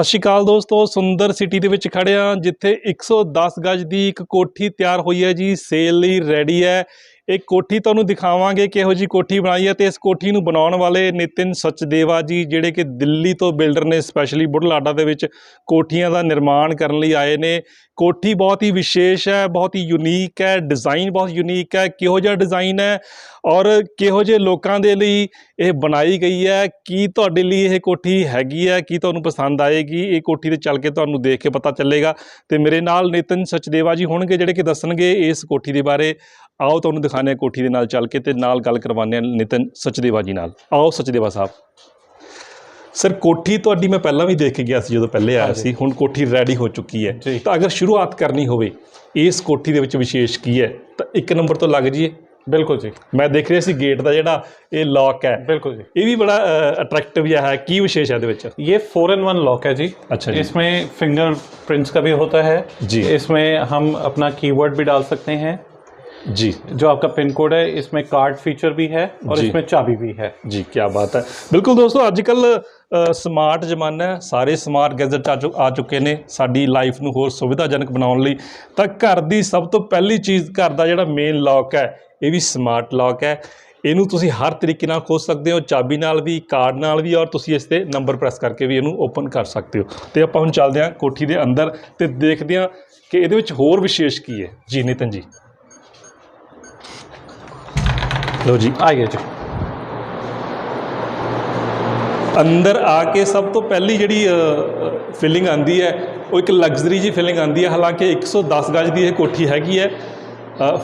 ਸਤਿ ਸ਼੍ਰੀ ਅਕਾਲ ਦੋਸਤੋ, ਸੁੰਦਰ ਸਿਟੀ ਦੇ ਵਿੱਚ ਖੜੇ ਹਾਂ, ਜਿੱਥੇ 110 ਗਜ ਦੀ ਇੱਕ ਕੋਠੀ ਤਿਆਰ ਹੋਈ ਹੈ ਜੀ ਸੇਲ ਲਈ ਰੈਡੀ ਹੈ। ਇਹ ਕੋਠੀ ਤੁਹਾਨੂੰ ਦਿਖਾਵਾਂਗੇ ਕਿਹੋ ਜੀ ਕੋਠੀ ਬਣਾਈ ਹੈ ਤੇ ਇਸ ਕੋਠੀ ਨੂੰ ਬਣਾਉਣ ਵਾਲੇ ਨਿਤਿਨ ਸਚਦੇਵਾ ਜੀ, ਜਿਹੜੇ ਕਿ ਦਿੱਲੀ ਤੋਂ ਬਿਲਡਰ ਨੇ ਸਪੈਸ਼ਲੀ ਬੁਢਲਾਡਾ ਦੇ ਵਿੱਚ ਕੋਠੀਆਂ ਦਾ ਨਿਰਮਾਣ ਕਰਨ ਲਈ ਆਏ ਨੇ। ਕੋਠੀ ਬਹੁਤ ਹੀ ਵਿਸ਼ੇਸ਼ ਹੈ, ਬਹੁਤ ਹੀ ਯੂਨੀਕ ਹੈ ਡਿਜ਼ਾਈਨ ਬਹੁਤ ਯੂਨੀਕ ਹੈ, ਕਿਹੋ ਜਿਹਾ ਡਿਜ਼ਾਈਨ ਹੈ ਔਰ ਕਿਹੋ ਜਿਹੇ ਲੋਕਾਂ ਦੇ ਲਈ ਇਹ ਬਣਾਈ ਗਈ ਹੈ, ਕੀ ਤੁਹਾਡੇ ਲਈ ਇਹ ਕੋਠੀ ਹੈਗੀ ਹੈ, ਕੀ ਤੁਹਾਨੂੰ ਪਸੰਦ ਆਏਗੀ, ਇਹ ਕੋਠੀ ਤੇ ਚੱਲ ਕੇ ਤੁਹਾਨੂੰ ਦੇਖ ਕੇ ਪਤਾ ਚੱਲੇਗਾ। ਤੇ ਮੇਰੇ ਨਾਲ ਨਿਤਿਨ ਸਚਦੇਵਾ ਜੀ ਹੋਣਗੇ, ਜਿਹੜੇ ਕਿ ਦੱਸਣਗੇ ਇਸ ਕੋਠੀ ਦੇ ਬਾਰੇ ਆਓ ਤੁਹਾਨੂੰ ਦਿਖਾਣੇ ਕੋਠੀ ਦੇ ਨਾਲ ਚੱਲ ਕੇ ਤੇ ਨਾਲ ਗੱਲ ਕਰਵਾਉਂਦੇ ਹਾਂ ਨਿਤਨ ਸਚਦੇਵਾ ਜੀ ਨਾਲ ਆਓ ਸਚਦੇਵਾ ਸਾਹਿਬ ਸਰ ਕੋਠੀ ਤੁਹਾਡੀ ਮੈਂ ਪਹਿਲਾਂ ਵੀ ਦੇਖ ਕੇ ਗਿਆ ਸੀ ਜਦੋਂ ਪਹਿਲੇ ਆਇਆ ਸੀ ਹੁਣ ਕੋਠੀ ਰੈਡੀ ਹੋ ਚੁੱਕੀ ਹੈ ਜੀ। ਤਾਂ ਅਗਰ ਸ਼ੁਰੂਆਤ ਕਰਨੀ ਹੋਵੇ ਇਸ ਕੋਠੀ ਦੇ ਵਿੱਚ ਵਿਸ਼ੇਸ਼ ਕੀ ਹੈ ਤਾਂ ਇੱਕ ਨੰਬਰ ਤੋਂ ਲੱਗ ਜਾਈਏ बिल्कुल जी ਮੈਂ ਦੇਖ ਰਿਹਾ ਸੀ ਗੇਟ ਦਾ ਜਿਹੜਾ ਇਹ ਲੌਕ ਹੈ बिल्कुल जी ਇਹ ਵੀ ਬੜਾ ਅਟਰੈਕਟਿਵ ਜਿਹਾ ਹੈ ਕੀ ਵਿਸ਼ੇਸ਼ ਹੈ ਇਹਦੇ ਵਿੱਚ ये फोर इन वन लॉक है जी अच्छा जी। इसमें फिंगरप्रिंट्स का भी होता है जी। इसमें हम अपना कीवर्ड भी डाल सकते हैं जी जो आपका पिन कोड है इसमें कार्ड फीचर भी है और जी। इसमें चाबी भी है ਜੀ ਕੀ ਬਾਤ ਹੈ ਬਿਲਕੁਲ ਦੋਸਤੋ ਅੱਜ ਕੱਲ ਸਮਾਰਟ ਜ਼ਮਾਨਾ ਹੈ ਸਾਰੇ ਸਮਾਰਟ ਗੈਜਟ ਆ ਚੁ- ਆ ਚੁੱਕੇ ਨੇ ਸਾਡੀ ਲਾਈਫ ਨੂੰ ਹੋਰ ਸੁਵਿਧਾਜਨਕ ਬਣਾਉਣ ਲਈ ਤਾਂ ਘਰ ਦੀ ਸਭ ਤੋਂ ਪਹਿਲੀ ਚੀਜ਼ ਘਰ ਦਾ ਜਿਹੜਾ ਮੇਨ ਲੌਕ ਹੈ ਇਹ ਵੀ ਸਮਾਰਟ ਲੌਕ ਹੈ ਇਹਨੂੰ ਤੁਸੀਂ ਹਰ ਤਰੀਕੇ ਨਾਲ ਖੋਲ ਸਕਦੇ ਹੋ ਚਾਬੀ ਨਾਲ ਵੀ ਕਾਰਡ ਨਾਲ ਵੀ ਔਰ ਤੁਸੀਂ ਇਸ ਤੇ ਨੰਬਰ ਪ੍ਰੈਸ ਕਰਕੇ ਵੀ ਇਹਨੂੰ ਓਪਨ ਕਰ ਸਕਦੇ ਹੋ ਤੇ ਆਪਾਂ ਹੁਣ ਚੱਲਦੇ ਹਾਂ ਕੋਠੀ ਦੇ ਅੰਦਰ ਤੇ ਦੇਖਦੇ ਹਾਂ ਕਿ ਇਹਦੇ ਵਿੱਚ ਹੋਰ ਵਿਸ਼ੇਸ਼ ਕੀ ਹੈ ਜੀ ਨਿਤਨ ਜੀ ਲੋ ਜੀ ਆਈਏ ਜੀ। ਅੰਦਰ ਆ ਕੇ ਸਭ ਤੋਂ ਪਹਿਲੀ ਜਿਹੜੀ ਫੀਲਿੰਗ ਆਂਦੀ ਹੈ, ਉਹ ਇੱਕ ਲਗਜ਼ਰੀ ਜੀ ਫੀਲਿੰਗ ਆਂਦੀ ਹੈ। ਹਾਲਾਂਕਿ 110 ਗਜ ਦੀ ਇਹ ਕੋਠੀ ਹੈਗੀ ਹੈ।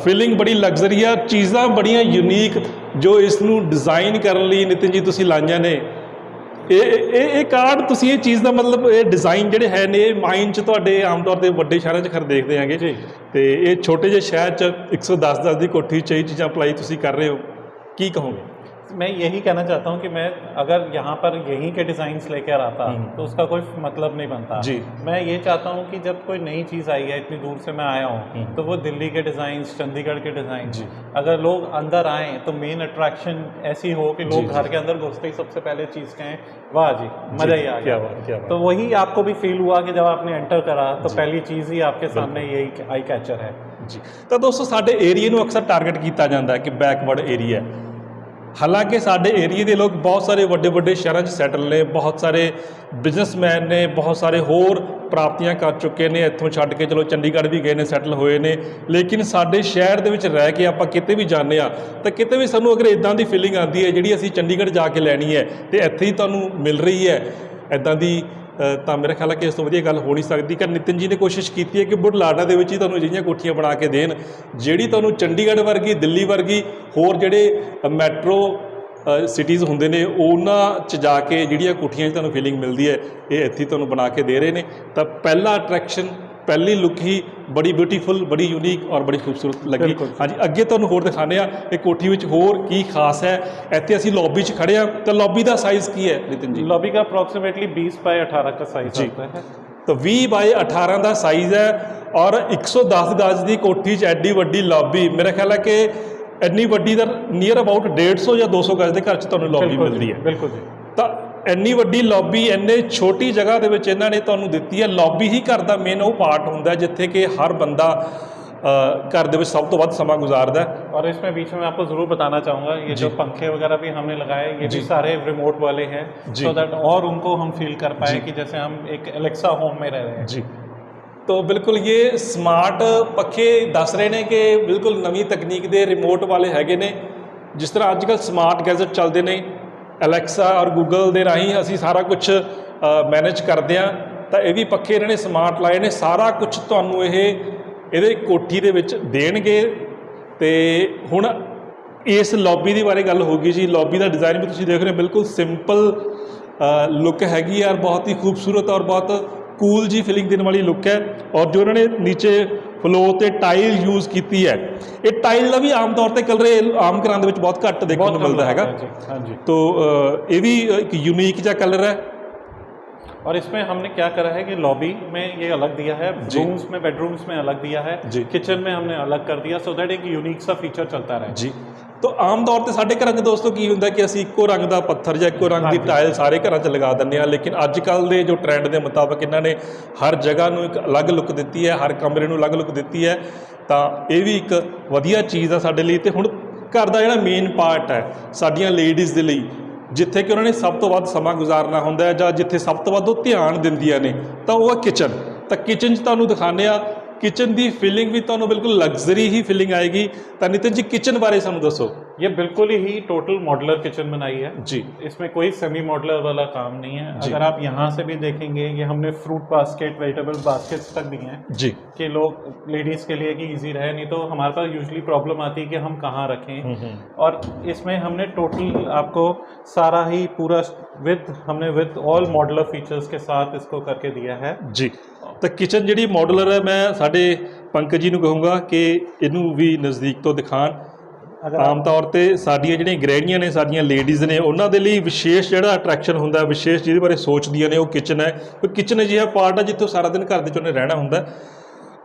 ਫੀਲਿੰਗ ਬੜੀ ਲਗਜ਼ਰੀ ਆ, ਚੀਜ਼ਾਂ ਬੜੀਆਂ ਯੂਨੀਕ ਜੋ ਇਸ ਨੂੰ ਡਿਜ਼ਾਈਨ ਕਰਨ ਲਈ ਨਿਤਿਨ ਜੀ ਤੁਸੀਂ ਲਾਈਆਂ ਨੇ। ਇਹ ਇਹ ਇਹ ਕਾਰਡ ਤੁਸੀਂ ਇਹ ਚੀਜ਼ ਦਾ ਮਤਲਬ ਇਹ ਡਿਜ਼ਾਈਨ ਜਿਹੜੇ ਹੈ ਨੇ ਇਹ ਮਾਈਂਡ 'ਚ ਤੁਹਾਡੇ ਆਮ ਤੌਰ ਤੇ ਵੱਡੇ ਸ਼ਹਿਰਾਂ 'ਚ ਖਰ ਦੇਖਦੇ ਆਂਗੇ ਜੀ। ਤੇ ਇਹ ਛੋਟੇ ਜਿਹੇ ਸ਼ਹਿਰ 'ਚ 110 10 ਦੀ ਕੋਠੀ 'ਚ ਇਹ ਚੀਜ਼ਾਂ ਅਪਲਾਈ ਤੁਸੀਂ ਕਰ ਰਹੇ ਹੋ। ਕੀ ਕਹੋਗੇ? मैं यही कहना चाहता हूँ कि मैं अगर यहाँ पर यहीं के डिज़ाइंस लेकर आता तो उसका कोई मतलब नहीं बनता जी। मैं ये चाहता हूँ कि जब कोई नई चीज़ आई है इतनी दूर से मैं आया हूँ तो वो दिल्ली के डिज़ाइंस चंडीगढ़ के डिज़ाइन जी। अगर लोग अंदर आएँ तो मेन अट्रैक्शन ऐसी हो कि लोग जी, घर के अंदर घुसते ही सबसे पहले चीज़ कहें वाह जी मज़ा ही आ क्या गया बात क्या बात तो वही आपको भी फील हुआ कि जब आपने एंटर करा तो पहली चीज़ ही आपके सामने यही आई कैचर है ਜੀ ਤਾਂ ਦੋਸਤੋ ਸਾਡੇ ਏਰੀਆ ਨੂੰ ਅਕਸਰ ਟਾਰਗੇਟ ਕੀਤਾ ਜਾਂਦਾ ਹੈ ਕਿ ਬੈਕਵਰਡ ਏਰੀਆ ਹੈ ਹਾਲਾਂਕਿ ਸਾਡੇ ਏਰੀਏ ਦੇ ਲੋਕ ਬਹੁਤ ਸਾਰੇ ਵੱਡੇ ਵੱਡੇ ਸ਼ਹਿਰਾਂ 'ਚ ਸੈਟਲ ਨੇ, ਬਹੁਤ ਸਾਰੇ ਬਿਜ਼ਨਸਮੈਨ ਨੇ, ਬਹੁਤ ਸਾਰੇ ਹੋਰ ਪ੍ਰਾਪਤੀਆਂ ਕਰ ਚੁੱਕੇ ਨੇ, ਇੱਥੋਂ ਛੱਡ ਕੇ ਚਲੋ ਚੰਡੀਗੜ੍ਹ ਵੀ ਗਏ ਨੇ, ਸੈਟਲ ਹੋਏ ਨੇ। ਲੇਕਿਨ ਸਾਡੇ ਸ਼ਹਿਰ ਦੇ ਵਿੱਚ ਰਹਿ ਕੇ ਆਪਾਂ ਕਿਤੇ ਵੀ ਜਾਂਦੇ ਆ ਤਾਂ ਕਿਤੇ ਵੀ ਸਾਨੂੰ ਅਗਰ ਇਦਾਂ ਦੀ ਫੀਲਿੰਗ ਆਉਂਦੀ ਹੈ ਜਿਹੜੀ ਅਸੀਂ ਚੰਡੀਗੜ੍ਹ ਜਾ ਕੇ ਲੈਣੀ ਹੈ ਤੇ ਇੱਥੇ ਹੀ ਤੁਹਾਨੂੰ ਮਿਲ ਰਹੀ ਹੈ ਇਦਾਂ ਦੀ ਤਾਂ ਮੇਰਾ ਖਿਆਲ ਹੈ ਕਿ ਇਸ ਤੋਂ ਵਧੀਆ ਗੱਲ ਹੋ ਨਹੀਂ ਸਕਦੀ। ਕਿ ਨਿਤਿਨ ਜੀ ਨੇ ਕੋਸ਼ਿਸ਼ ਕੀਤੀ ਹੈ ਕਿ ਬੁਢਲਾਡਾ ਦੇ ਵਿੱਚ ਹੀ ਤੁਹਾਨੂੰ ਅਜਿਹੀਆਂ ਕੋਠੀਆਂ ਬਣਾ ਕੇ ਦੇਣ, ਜਿਹੜੀ ਤੁਹਾਨੂੰ ਚੰਡੀਗੜ੍ਹ ਵਰਗੀ, ਦਿੱਲੀ ਵਰਗੀ, ਹੋਰ ਜਿਹੜੇ ਮੈਟਰੋ ਸਿਟੀਜ਼ ਹੁੰਦੇ ਨੇ, ਉਹਨਾਂ 'ਚ ਜਾ ਕੇ ਜਿਹੜੀਆਂ ਕੋਠੀਆਂ 'ਚ ਤੁਹਾਨੂੰ ਫੀਲਿੰਗ ਮਿਲਦੀ ਹੈ, ਇਹ ਇੱਥੇ ਤੁਹਾਨੂੰ ਬਣਾ ਕੇ ਦੇ ਰਹੇ ਨੇ। ਤਾਂ ਪਹਿਲਾ ਅਟਰੈਕਸ਼ਨ ਪਹਿਲੀ ਲੁੱਕ ਹੀ ਬੜੀ ਬਿਊਟੀਫੁਲ ਬੜੀ ਯੂਨੀਕ ਔਰ ਬੜੀ ਖੂਬਸੂਰਤ ਲੱਗੀ। ਹਾਂਜੀ ਅੱਗੇ ਤੁਹਾਨੂੰ ਹੋਰ ਦਿਖਾਉਂਦੇ ਆ ਇਹ ਕੋਠੀ ਵਿੱਚ ਹੋਰ ਕੀ ਖਾਸ ਹੈ। ਇੱਥੇ ਅਸੀਂ ਲੌਬੀ 'ਚ ਖੜੇ ਆ ਤਾਂ ਲੌਬੀ ਦਾ ਸਾਈਜ਼ ਕੀ ਹੈ ਨਿਤਿਨ ਜੀ? ਲੌਬੀ ਦਾ ਅਪਰੋਕਸੀਮੇਟਲੀ 20 ਬਾਈ 18 ਦਾ ਸਾਈਜ਼ ਹੁੰਦਾ ਹੈ। ਤਾਂ 20 ਬਾਈ 18 ਦਾ ਸਾਈਜ਼ ਹੈ ਔਰ 110 ਗਜ ਦੀ ਕੋਠੀ 'ਚ ਐਡੀ ਵੱਡੀ ਲੌਬੀ ਮੇਰਾ ਖਿਆਲ ਹੈ ਕਿ ਐਨੀ ਵੱਡੀ ਦਾ ਨੀਅਰ ਅਬਾਊਟ 150 ਜਾਂ 200 ਗਜ ਦੇ ਘਰ 'ਚ ਤੁਹਾਨੂੰ ਲੌਬੀ ਮਿਲਦੀ ਹੈ। ਬਿਲਕੁਲ ਜੀ। ਤਾਂ ਇੰਨੀ ਵੱਡੀ ਲੌਬੀ ਇੰਨੇ ਛੋਟੀ ਜਗ੍ਹਾ ਦੇ ਵਿੱਚ ਇਹਨਾਂ ਨੇ ਤੁਹਾਨੂੰ ਦਿੱਤੀ ਹੈ ਲੌਬੀ ਹੀ ਘਰ ਦਾ ਮੇਨ ਉਹ ਪਾਰਟ ਹੁੰਦਾ ਹੈ ਜਿੱਥੇ ਕਿ ਹਰ ਬੰਦਾ ਅ, ਘਰ ਦੇ ਵਿੱਚ ਸਭ ਤੋਂ ਵੱਧ ਸਮਾਂ ਗੁਜ਼ਾਰਦਾ ਹੈ और इसमें बीच में आपको ज़रूर बताना चाहूँगा ये जो पंखे वगैरह भी हमने लगाए ये जी। भी सारे रिमोट वाले हैं जी। सो दैट और उनको हम फील कर पाए जी। कि जैसे हम एक एलेक्सा होम में रह रहे हैं ਜੀ ਤੋ ਬਿਲਕੁਲ ਇਹ ਸਮਾਰਟ ਪੱਖੇ ਦੱਸ ਰਹੇ ਨੇ ਕਿ ਬਿਲਕੁਲ ਨਵੀਂ ਤਕਨੀਕ ਦੇ ਰਿਮੋਟ ਵਾਲੇ ਹੈਗੇ ਨੇ ਜਿਸ ਤਰ੍ਹਾਂ ਅੱਜ ਕੱਲ੍ਹ ਸਮਾਰਟ ਗੈਜਟ ਚੱਲਦੇ ਨੇ ਅਲੈਕਸਾ ਔਰ ਗੂਗਲ ਦੇ ਰਾਹੀਂ ਅਸੀਂ ਸਾਰਾ ਕੁਝ ਮੈਨੇਜ ਕਰਦੇ ਆ ਤਾਂ ਇਹ ਵੀ ਪੱਖੇ ਇਹਨਾਂ ਨੇ ਸਮਾਰਟ ਲਾਏ ਨੇ। ਸਾਰਾ ਕੁਝ ਤੁਹਾਨੂੰ ਇਹ, ਇਹਦੇ ਕੋਠੀ ਦੇ ਵਿੱਚ ਦੇਣਗੇ। ਤੇ ਹੁਣ ਇਸ ਲੌਬੀ ਦੇ ਬਾਰੇ ਗੱਲ ਹੋ ਗਈ ਜੀ। ਲੌਬੀ ਦਾ ਡਿਜ਼ਾਈਨ ਵੀ ਤੁਸੀਂ ਦੇਖ ਰਹੇ ਹੋ, ਬਿਲਕੁਲ ਸਿੰਪਲ ਲੁੱਕ ਹੈਗੀ ਹੈ ਔਰ ਬਹੁਤ ਹੀ ਖੂਬਸੂਰਤ ਔਰ ਬਹੁਤ ਕੂਲ ਜੀ ਫੀਲਿੰਗ ਦੇਣ ਵਾਲੀ ਲੁੱਕ ਹੈ। ਔਰ ਜੋ ਇਹਨਾਂ ਨੇ ਨੀਚੇ ਫਲੋ ਤੇ ਟਾਈਲ ਯੂਜ਼ ਕੀਤੀ ਹੈ। ਇਹ ਟਾਈਲ ਦਾ ਵੀ ਆਮ ਤੌਰ ਤੇ ਕਲਰ ਆਮ ਘਰਾਂ ਦੇ ਵਿੱਚ ਬਹੁਤ ਘੱਟ ਦੇਖਣ ਨੂੰ ਮਿਲਦਾ ਹੈਗਾ। ਹਾਂਜੀ। ਤੋਂ ਇਹ ਵੀ ਇੱਕ ਯੂਨੀਕ ਜਿਹਾ ਕਲਰ ਹੈ। और इसमें हमने क्या करा है कि लॉबी में ये अलग दिया है जी। रूम्स में बेडरूम्स में अलग दिया है जी। किचन में हमने अलग कर दिया सो दैट एक यूनिक सा फीचर चलता रहे ਜੀ ਤਾਂ ਆਮ ਤੌਰ ਤੇ ਸਾਡੇ ਘਰਾਂ 'ਚ ਦੋਸਤੋ ਕੀ ਹੁੰਦਾ ਕਿ ਅਸੀਂ ਇੱਕੋ ਰੰਗ ਦਾ ਪੱਥਰ ਜਾਂ ਇੱਕੋ ਰੰਗ ਦੀ ਹਾਂਜੀ। ਟਾਇਲ ਸਾਰੇ ਘਰਾਂ 'ਚ ਲਗਾ ਦਿੰਦੇ ਆ ਲੇਕਿਨ ਅੱਜ ਕੱਲ ਦੇ ਜੋ ਟ੍ਰੈਂਡ ਦੇ ਮੁਤਾਬਕ ਇਹਨਾਂ ਨੇ ਹਰ ਜਗ੍ਹਾ ਨੂੰ ਇੱਕ ਅਲੱਗ ਲੁੱਕ ਦਿੱਤੀ ਹੈ ਹਰ ਕਮਰੇ ਨੂੰ ਅਲੱਗ ਲੁੱਕ ਦਿੱਤੀ ਹੈ ਤਾਂ ਇਹ ਵੀ ਇੱਕ ਵਧੀਆ ਚੀਜ਼ ਆ ਸਾਡੇ ਲਈ ਤੇ ਹੁਣ ਘਰ ਦਾ ਜਿਹੜਾ ਮੇਨ ਪਾਰਟ ਹੈ ਸਾਡੀਆਂ ਲੇਡੀਜ਼ ਦੇ ਲਈ ਜਿੱਥੇ ਕਿ ਉਹਨਾਂ ਨੇ ਸਭ ਤੋਂ ਵੱਧ ਸਮਾਂ ਗੁਜ਼ਾਰਨਾ ਹੁੰਦਾ ਹੈ ਜਾਂ ਜਿੱਥੇ ਸਭ ਤੋਂ ਵੱਧ ਉਹ ਧਿਆਨ ਦਿੰਦੀਆਂ ਨੇ, ਤਾਂ ਉਹ ਹੈ ਕਿਚਨ ਤਾਂ ਕਿਚਨ 'ਚ ਤੁਹਾਨੂੰ ਦਿਖਾਉਂਦੇ ਆ ਕਿਚਨ ਦੀ ਫੀਲਿੰਗ ਵੀ ਤੁਹਾਨੂੰ ਬਿਲਕੁਲ ਲਗਜ਼ਰੀ ਹੀ ਫੀਲਿੰਗ ਆਏਗੀ ਤਾਂ ਨਿਤਨ ਜੀ ਕਿਚਨ ਬਾਰੇ ਸਾਨੂੰ ਦੱਸੋ ये बिल्कुल ही टोटल मॉडलर किचन बनाई है जी इसमें कोई सेमी मॉडलर वाला काम नहीं है जी। अगर आप यहाँ से भी देखेंगे ये हमने फ्रूट बास्केट वेजिटेबल बास्केट्स तक दिए हैं जी कि लोग लेडीज़ के लिए कि इजी रहे नहीं तो हमारे पास यूजली प्रॉब्लम आती है कि हम कहाँ रखें और इसमें हमने टोटल आपको सारा ही पूरा विद हमने विद ऑल मॉडलर फीचर्स के साथ इसको करके दिया है ਜੀ ਤਾਂ ਕਿਚਨ ਜਿਹੜੀ ਮਾਡਲਰ ਹੈ ਮੈਂ ਸਾਡੇ ਪੰਕਜ ਜੀ ਨੂੰ ਕਹੂੰਗਾ ਕਿ ਇਹਨੂੰ ਵੀ ਨਜ਼ਦੀਕ ਤੋਂ ਦਿਖਾਣ। ਆਮ ਤੌਰ ਤੇ ਸਾਡੀਆਂ ਜਿਹੜੀਆਂ ਗ੍ਰਹਿਣੀਆਂ ਨੇ ਸਾਡੀਆਂ ਲੇਡੀਜ਼ ਨੇ ਉਹਨਾਂ ਦੇ ਲਈ ਵਿਸ਼ੇਸ਼ ਜਿਹੜਾ ਅਟਰੈਕਸ਼ਨ ਹੁੰਦਾ ਵਿਸ਼ੇਸ਼ ਜਿਹਦੇ ਬਾਰੇ ਸੋਚਦੀਆਂ ਨੇ ਉਹ ਕਿਚਨ ਹੈ। ਉਹ ਕਿਚਨ ਅਜਿਹਾ ਪਾਰਟ ਹੈ ਜਿੱਥੇ ਸਾਰਾ ਦਿਨ ਘਰ ਦੇ ਚ ਉਹਨੇ ਰਹਿਣਾ ਹੁੰਦਾ।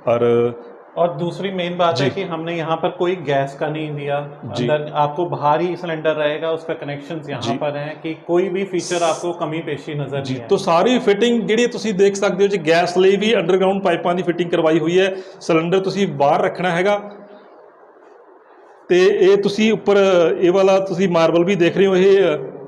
ਔਰ और दूसरी मेन बात है जी। कि हमने यहाँ पर कोई गैस का नहीं दिया जी। अंदर आपको बाहर ही सिलेंडर रहेगा उसका कनेक्शंस यहाँ जी। पर हैं कि कोई भी फीचर आपको कमी पेशी नजर ਜੀ नहीं ਤੋਂ है ਸਾਰੀ ਫਿਟਿੰਗ ਜਿਹੜੀ ਤੁਸੀਂ ਦੇਖ ਸਕਦੇ ਹੋ ਜੀ ਗੈਸ ਲਈ ਵੀ ਅੰਡਰਗਰਾਉਂਡ ਪਾਈਪਾਂ ਦੀ ਫਿਟਿੰਗ ਕਰਵਾਈ ਹੋਈ ਹੈ ਸਿਲੰਡਰ ਤੁਸੀਂ ਬਾਹਰ ਰੱਖਣਾ ਹੈਗਾ ਤੇ ਇਹ ਤੁਸੀਂ ਉੱਪਰ ਇਹ ਵਾਲਾ ਤੁਸੀਂ ਮਾਰਬਲ ਵੀ ਦੇਖ ਰਹੇ ਹੋ ਇਹ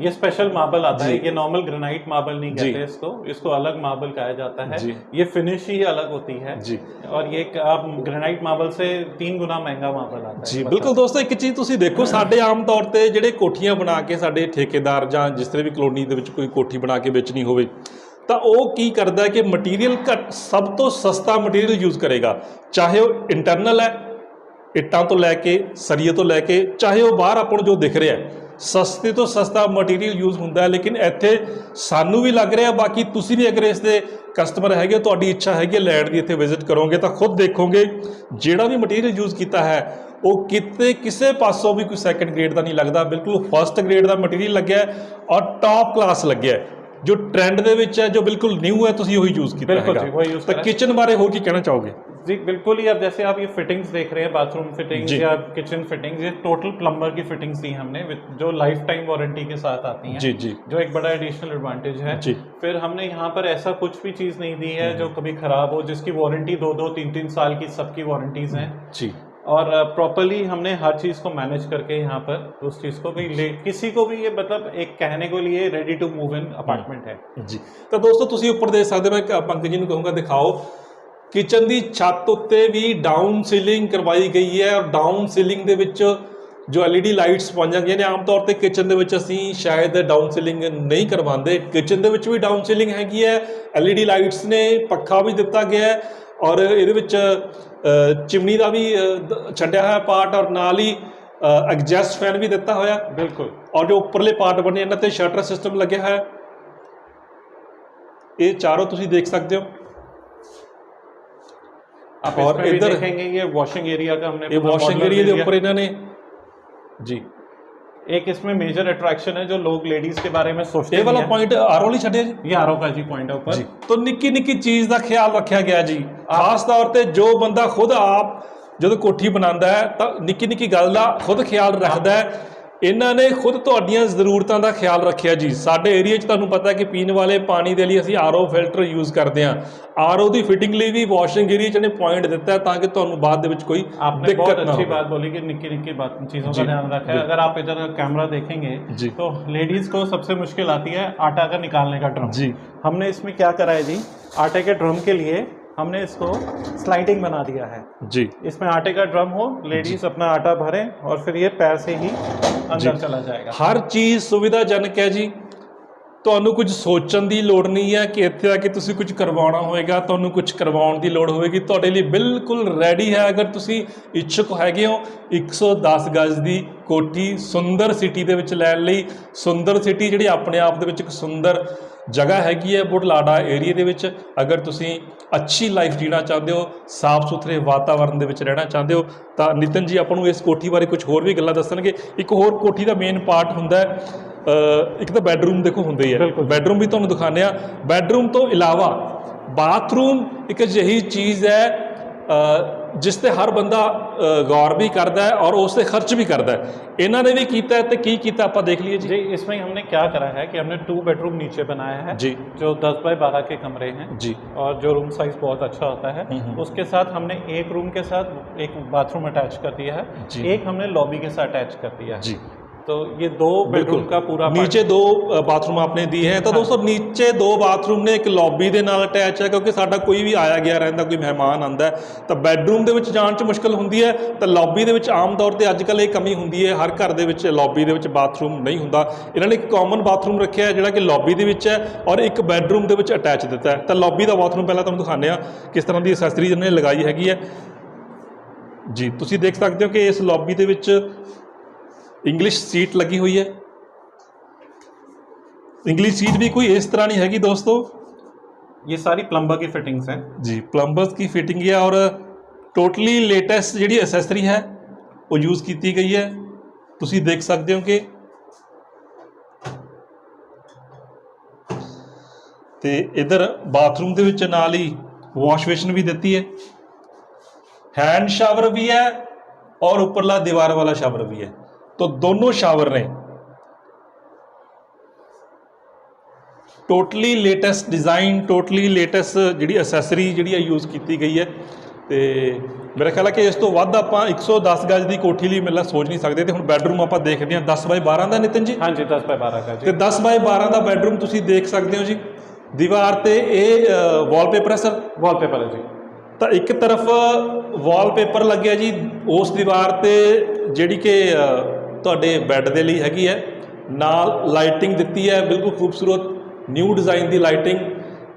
ये स्पेशल मार्बल आता जी। है ये नॉर्मल ग्रेनाइट मार्बल नहीं जी। कहते इसको इसको अलग मार्बल कहा जाता है जी। ये फिनिश ही अलग होती है ਜੀ और ये एक आप ग्रेनाइट मार्बल से तीन गुना महंगा मार्बल आता है ਜੀ मतलब। ਬਿਲਕੁਲ ਦੋਸਤੋ ਇੱਕ ਚੀਜ਼ ਤੁਸੀਂ ਦੇਖੋ ਸਾਡੇ ਆਮ ਤੌਰ ਤੇ ਜਿਹੜੇ ਕੋਠੀਆਂ ਬਣਾ ਕੇ ਸਾਡੇ ਠੇਕੇਦਾਰ ਜਾਂ ਜਿਸ ਤਰ੍ਹਾਂ ਵੀ ਕਲੋਨੀ ਦੇ ਵਿੱਚ ਕੋਈ ਕੋਠੀ ਬਣਾ ਕੇ ਵੇਚਣੀ ਹੋਵੇ ਤਾਂ ਉਹ ਕੀ ਕਰਦਾ ਹੈ ਕਿ ਮਟੀਰੀਅਲ ਘੱਟ ਸਭ ਤੋਂ ਸਸਤਾ ਮਟੀਰੀਅਲ ਯੂਜ਼ ਕਰੇਗਾ ਚਾਹੇ ਉਹ ਇੰਟਰਨਲ ਹੈ ਇੱਟਾਂ ਤੋਂ ਲੈ ਕੇ ਸਰੀਏ ਤੋਂ ਲੈ ਕੇ ਚਾਹੇ ਉਹ ਬਾਹਰ ਆਪਾਂ ਨੂੰ ਜੋ ਦਿਖ ਰਿਹਾ ਹੈ ਸਸਤੇ ਤੋਂ ਸਸਤਾ ਮਟੀਰੀਅਲ ਯੂਜ਼ ਹੁੰਦਾ ਹੈ ਲੇਕਿਨ ਇੱਥੇ ਸਾਨੂੰ ਵੀ ਲੱਗ ਰਿਹਾ ਬਾਕੀ ਤੁਸੀਂ ਵੀ ਅਗਰ ਇਸ ਦੇ ਕਸਟਮਰ ਹੈਗੇ ਹੋ, ਤੁਹਾਡੀ ਇੱਛਾ ਹੈਗੀ ਹੈ ਲੈਂਡ ਦੀ ਇੱਥੇ ਵਿਜ਼ਿਟ ਕਰੋਗੇ ਤਾਂ ਖੁਦ ਦੇਖੋਗੇ ਜਿਹੜਾ ਵੀ ਮਟੀਰੀਅਲ ਯੂਜ਼ ਕੀਤਾ ਹੈ ਉਹ ਕਿਤੇ ਕਿਸੇ ਪਾਸੋਂ ਵੀ ਕੋਈ ਸੈਕੰਡ ਗ੍ਰੇਡ ਦਾ ਨਹੀਂ ਲੱਗਦਾ ਬਿਲਕੁਲ ਫਰਸਟ ਗ੍ਰੇਡ ਦਾ ਮਟੀਰੀਅਲ ਲੱਗਿਆ ਔਰ ਟਾਪ ਕਲਾਸ ਲੱਗਿਆ ਜੋ ਟ੍ਰੈਂਡ ਦੇ ਵਿੱਚ ਹੈ ਜੋ ਬਿਲਕੁਲ ਨਿਊ ਹੈ ਤੁਸੀਂ ਉਹੀ ਯੂਜ਼ ਕੀਤਾ ਬਿਲਕੁਲ ਹੈਗਾ ਜੀ, ਉਹੀ use ਤਾਂ ਕਰਿਆ। ਕਿਚਨ ਬਾਰੇ ਹੋਰ ਕੀ ਕਹਿਣਾ ਚਾਹੋਗੇ जी बिल्कुल ही अब जैसे आप ये फिटिंग्स देख रहे हैं बाथरूम फिटिंग्स जी। या किचन फिटिंग्स ये टोटल प्लम्बर की फिटिंग्स दी हमने with- जो लाइफ टाइम वारंटी के साथ आती हैं जी जी जो एक बड़ा एडिशनल एडवांटेज है जी। फिर हमने यहाँ पर ऐसा कुछ भी चीज़ नहीं दी है जो कभी खराब हो जिसकी वारंटी दो दो तीन तीन साल की सबकी वारंटीज़ हैं ਜੀ और प्रॉपरली हमने हर चीज़ को मैनेज करके यहाँ पर उस चीज़ को भी ले किसी को भी ये मतलब एक कहने को लिए ready to move in apartment है ਜੀ ਤਾਂ ਦੋਸਤੋ ਤੁਸੀਂ ਉੱਪਰ ਦੇਖ ਸਕਦੇ ਹੋ ਮੈਂ ਕ- ਪੰਕਜ ਜੀ ਨੂੰ ਕਹੂੰਗਾ ਦਿਖਾਓ ਕਿਚਨ ਦੀ ਛੱਤ ਉੱਤੇ ਵੀ ਡਾਊਨ ਸੀਲਿੰਗ ਕਰਵਾਈ ਗਈ ਹੈ ਔਰ ਡਾਊਨ ਸੀਲਿੰਗ ਦੇ ਵਿੱਚ ਜੋ LED ਲਾਈਟਸ ਪਾਈਆਂ ਗਈਆਂ ਨੇ ਆਮ ਤੌਰ ਤੇ ਕਿਚਨ ਦੇ ਵਿੱਚ ਅਸੀਂ ਸ਼ਾਇਦ ਡਾਊਨ ਸੀਲਿੰਗ ਨਹੀਂ ਕਰਵਾਉਂਦੇ ਕਿਚਨ ਦੇ ਵਿੱਚ ਵੀ ਡਾਊਨ ਸੀਲਿੰਗ ਹੈਗੀ ਹੈ LED ਲਾਈਟਸ ਨੇ ਪੱਖਾ ਵੀ ਦਿੱਤਾ ਗਿਆ ਹੈ ਔਰ ਇਹਦੇ ਵਿੱਚ ਅ, ਚਿਮਨੀ ਦਾ ਵੀ ਅ, ਦ- ਛੱਡਿਆ ਹੋਇਆ ਪਾਰਟ ਔਰ ਨਾਲ ਹੀ ਐਗਜ਼ੈਸਟ ਫੈਨ ਵੀ ਦਿੱਤਾ ਹੋਇਆ बिल्कुल ਔਰ ਜੋ ਉੱਪਰਲੇ ਪਾਰਟ ਬਣੇ ਇਹਨਾਂ ਤੇ ਸ਼ਟਰ ਸਿਸਟਮ ਲੱਗਿਆ ਹੋਇਆ ਹੈ। ਇਹ ਚਾਰੋਂ ਤੁਸੀਂ ਦੇਖ ਸਕਦੇ ਹੋ आप और इसमें भी इधर- देखेंगे ये वॉशिंग एरिया का हमने ਇਹ पूरा ਵਾਸ਼ਿੰਗ modular ਏਰੀਆ ਦੇ area- ਉੱਪਰ ਇਹਨਾਂ ਨੇ ਜੀ एक इसमें मेजर अट्रैक्शन है जो लोग लेडीज के बारे में सोचते ਇਹ ਵਾਲਾ नहीं हैं। ਪੁਆਇੰਟ ਆਰੋ ਲਈ ਛੱਡਿਆ ਜੀ ये आरो का जी पॉइंट है ऊपर ਜੀ ਤੋਂ ਨਿੱਕੀ ਨਿੱਕੀ ਚੀਜ਼ ਦਾ ਖਿਆਲ ਰੱਖਿਆ ਗਿਆ ਜੀ ਖਾਸ ਤੌਰ ਤੇ ਜੋ ਬੰਦਾ ਖੁਦ ਆਪ ਜਦੋਂ ਕੋਠੀ ਬਣਾਉਂਦਾ ਹੈ ਤਾਂ ਨਿੱਕੀ ਨਿੱਕੀ ਗੱਲ ਦਾ ਖੁਦ ਖਿਆਲ ਰੱਖਦਾ ਹੈ ਇਹਨਾਂ ਨੇ ਖੁਦ ਤੁਹਾਡੀਆਂ ਜ਼ਰੂਰਤਾਂ ਦਾ ਖਿਆਲ ਰੱਖਿਆ ਜੀ ਸਾਡੇ ਏਰੀਆ 'ਚ ਤੁਹਾਨੂੰ ਪਤਾ ਹੈ ਕਿ ਪੀਣ ਵਾਲੇ ਪਾਣੀ ਦੇ ਲਈ ਅਸੀਂ ਆਰਓ ਫਿਲਟਰ ਯੂਜ਼ ਕਰਦੇ ਹਾਂ ਆਰਓ ਦੀ ਫਿਟਿੰਗ ਲਈ ਵੀ ਵਾਸ਼ਿੰਗ ਏਰੀਆ 'ਚ ਨੇ ਪੁਆਇੰਟ ਦਿੱਤਾ ਹੈ ਤਾਂ ਕਿ ਤੁਹਾਨੂੰ ਬਾਅਦ ਦੇ ਵਿੱਚ ਕੋਈ आपने बहुत ਦਿੱਕਤ ਨਾ अच्छी ਹੋਵੇ बात बोली कि निक्की निक्की बात चीज़ों जी, का ध्यान रखा है जी। अगर आप इधर कैमरा देखेंगे जी। तो लेडीज को सबसे मुश्किल आती है आटा का निकालने का ड्रम जी हमने इसमें क्या करा है जी आटे के ड्रम के लिए हमने इसको स्लाइडिंग बना दिया है ਜੀ इसमें आटे का ड्रम हो लेडीज अपना आटा भरें और फिर ये पैर से ही अंदर चला जाएगा ਹਰ ਚੀਜ਼ ਸੁਵਿਧਾਜਨਕ ਹੈ ਜੀ ਤੁਹਾਨੂੰ ਕੁਝ ਸੋਚਣ ਦੀ ਲੋੜ ਨਹੀਂ ਹੈ ਕਿ ਇੱਥੇ ਆ ਕੇ ਤੁਸੀਂ ਕੁਝ ਕਰਵਾਉਣਾ ਹੋਵੇਗਾ ਤੁਹਾਨੂੰ ਕੁਝ ਕਰਵਾਉਣ ਦੀ ਲੋੜ ਹੋਵੇਗੀ ਤੁਹਾਡੇ ਲਈ ਬਿਲਕੁਲ ਰੈਡੀ ਹੈ ਅਗਰ ਤੁਸੀਂ ਇੱਛੁਕ ਹੈਗੇ ਹੋ 110 ਗਜ਼ ਦੀ ਕੋਠੀ ਸੁੰਦਰ ਸਿਟੀ ਦੇ ਵਿੱਚ ਲੈਣ ਲਈ ਸੁੰਦਰ ਸਿਟੀ ਜਿਹੜੀ ਆਪਣੇ ਆਪ ਦੇ ਵਿੱਚ ਇੱਕ ਸੁੰਦਰ ਜਗ੍ਹਾ ਹੈਗੀ ਹੈ ਬੁਢਲਾਡਾ ਏਰੀਆ ਦੇ ਵਿੱਚ। ਅਗਰ ਤੁਸੀਂ ਅੱਛੀ ਲਾਈਫ ਜੀਣਾ ਚਾਹੁੰਦੇ ਹੋ ਸਾਫ਼ ਸੁਥਰੇ ਵਾਤਾਵਰਣ ਦੇ ਵਿੱਚ ਰਹਿਣਾ ਚਾਹੁੰਦੇ ਹੋ ਤਾਂ ਨਿਤਨ ਜੀ ਆਪਾਂ ਨੂੰ ਇਸ ਕੋਠੀ ਬਾਰੇ ਕੁਝ ਹੋਰ ਵੀ ਗੱਲਾਂ ਦੱਸਣਗੇ। ਇੱਕ ਹੋਰ ਕੋਠੀ ਦਾ ਮੇਨ ਪਾਰਟ ਹੁੰਦਾ ਹੈ ਇੱਕ ਤਾਂ ਬੈੱਡਰੂਮ ਦੇਖੋ ਹੁੰਦੇ ਹੀ ਹੈ। ਬੈੱਡਰੂਮ ਵੀ ਤੁਹਾਨੂੰ ਦਿਖਾਉਂਦੇ ਆ ਬੈੱਡਰੂਮ ਤੋਂ ਇਲਾਵਾ ਬਾਥਰੂਮ ਇੱਕ ਅਜਿਹੀ ਚੀਜ਼ ਹੈ ਜਿਸ ਤੇ ਹਰ ਬੰਦਾ ਅ, ਗੌਰ ਵੀ ਕਰਦਾ ਹੈ ਔਰ ਉਸ ਤੇ ਖਰਚ ਵੀ ਕਰਦਾ ਹੈ ਇਹਨਾਂ ਨੇ ਵੀ ਕੀਤਾ ਹੈ ਤੇ ਕੀ ਕੀਤਾ ਆਪਾਂ ਦੇਖ ਲਈਏ ਜੀ जी इसमें हमने क्या करा है कि हमने टू बेडरूम नीचे बनाया है जी जो 10 बाय 12 के कमरे हैं जी और जो रूम साइज बहुत अच्छा होता है हम्म, हम्म। उसके साथ हमने एक रूम के साथ एक बाथरूम अटैच कर दिया है जी। एक हमने लॉबी के साथ अटैच कर दिया है जी तो ये दो बेडरूम का पूरा part- ਨੀਚੇ ਦੋ ਅ, ਬਾਥਰੂਮ ਆਪਨੇ ਦੀ ਹੈ ਤਾਂ ਦੋਸਤੋ ਨੀਚੇ ਦੋ ਬਾਥਰੂਮ ਨੇ ਇੱਕ ਲੌਬੀ ਦੇ ਨਾਲ ਅਟੈਚ ਹੈ ਕਿਉਂਕਿ ਸਾਡਾ ਕੋਈ ਵੀ ਆਇਆ ਗਿਆ ਰਹਿੰਦਾ ਕੋਈ ਮਹਿਮਾਨ ਆਂਦਾ ਹੈ, ਤਾਂ ਬੈੱਡਰੂਮ ਦੇ ਵਿੱਚ ਜਾਣ 'ਚ ਮੁਸ਼ਕਲ ਹੁੰਦੀ ਹੈ ਤਾਂ ਲੌਬੀ ਦੇ ਵਿੱਚ ਆਮ ਤੌਰ ਤੇ ਅੱਜ ਕੱਲ੍ਹ ਇਹ ਕਮੀ ਹੁੰਦੀ ਹੈ ਹਰ ਘਰ ਦੇ ਵਿੱਚ ਲੌਬੀ ਦੇ ਵਿੱਚ ਬਾਥਰੂਮ ਨਹੀਂ ਹੁੰਦਾ ਇਹਨਾਂ ਨੇ ਇੱਕ ਕਾਮਨ ਬਾਥਰੂਮ ਰੱਖਿਆ ਹੈ ਜਿਹੜਾ ਕਿ ਲੌਬੀ ਦੇ ਵਿੱਚ ਹੈ ਔਰ ਇੱਕ ਬੈੱਡਰੂਮ ਦੇ ਵਿੱਚ ਅਟੈਚ ਦਿੱਤਾ ਹੈ ਤਾਂ ਲੌਬੀ ਦਾ ਬਾਥਰੂਮ ਪਹਿਲਾਂ ਤੁਹਾਨੂੰ ਦਿਖਾਉਂਦੇ ਆ ਕਿਸ ਤਰ੍ਹਾਂ ਦੀ ਅਸੈਸਰੀਜ਼ ਇਹਨਾਂ ਨੇ ਲਗਾਈ ਹੈਗੀ ਹੈ ਜੀ ਤੁਸੀਂ ਦੇਖ ਸਕਦੇ ਹੋ ਕਿ ਇਸ ਲੌਬੀ ਦੇ ਵਿੱਚ ਇੰਗਲਿਸ਼ ਸੀਟ ਲੱਗੀ ਹੋਈ ਹੈ ਇੰਗਲਿਸ਼ ਸੀਟ ਵੀ ਕੋਈ ਇਸ ਤਰ੍ਹਾਂ ਨਹੀਂ ਹੈਗੀ ਦੋਸਤੋ ये सारी प्लम्बर की फिटिंग्स हैं ਜੀ ਪਲੰਬਰਸ ਦੀ ਫਿਟਿੰਗ ਹੈ ਔਰ ਟੋਟਲੀ ਲੇਟੈਸਟ ਜਿਹੜੀ ਐਸੈਸਰੀ ਹੈ ਉਹ ਯੂਜ਼ ਕੀਤੀ ਗਈ ਹੈ ਤੁਸੀਂ ਦੇਖ ਸਕਦੇ ਹੋ ਕਿ ਤੇ ਇਧਰ ਬਾਥਰੂਮ ਦੇ ਵਿੱਚ ਨਾਲ ਹੀ ਵਾਸ਼ ਬੇਸਿਨ ਵੀ ਦਿੱਤੀ ਹੈ हैंड शावर भी है और ऊपरला दीवार वाला शावर भी है तो दोनों शावर ने totally latest design totally latest ਜਿਹੜੀ ਅਸੈਸਰੀ ਜਿਹੜੀ ਆ ਯੂਜ਼ ਕੀਤੀ ਗਈ ਹੈ ਤੇ ਮੇਰਾ ਖਿਆਲ ਹੈ ਕਿ ਇਸ ਤੋਂ ਵੱਧ ਆਪਾਂ 110 ਗਜ ਦੀ ਕੋਠੀ ਲਈ ਮੇਲਾ ਸੋਚ ਨਹੀਂ ਸਕਦੇ ਤੇ ਹੁਣ ਬੈੱਡਰੂਮ ਆਪਾਂ ਦੇਖਦੇ ਹਾਂ 10 ਬਾਈ 12 ਦਾ ਨਿਤਨ ਜੀ हाँ जी दस बाय बारह का ਤੇ जी 10 ਬਾਈ 12 ਦਾ ਬੈੱਡਰੂਮ ਤੁਸੀਂ ਦੇਖ ਸਕਦੇ ਹੋ ਜੀ ਦੀਵਾਰ ਤੇ ਇਹ ਵਾਲਪੇਪਰ ਹੈ ਸਰ वॉलपेपर है जी ਤਾਂ ਇੱਕ ਤਰਫ ਵਾਲਪੇਪਰ ਲੱਗਿਆ ਜੀ ਉਸ ਦੀਵਾਰ ਤੇ ਜਿਹੜੀ ਕਿ ਅ, ਤੁਹਾਡੇ ਬੈੱਡ ਦੇ ਲਈ ਹੈਗੀ ਹੈ। ਨਾਲ ਲਾਈਟਿੰਗ ਦਿੱਤੀ ਹੈ, ਬਿਲਕੁਲ ਖੂਬਸੂਰਤ ਨਿਊ ਡਿਜ਼ਾਈਨ ਦੀ ਲਾਈਟਿੰਗ।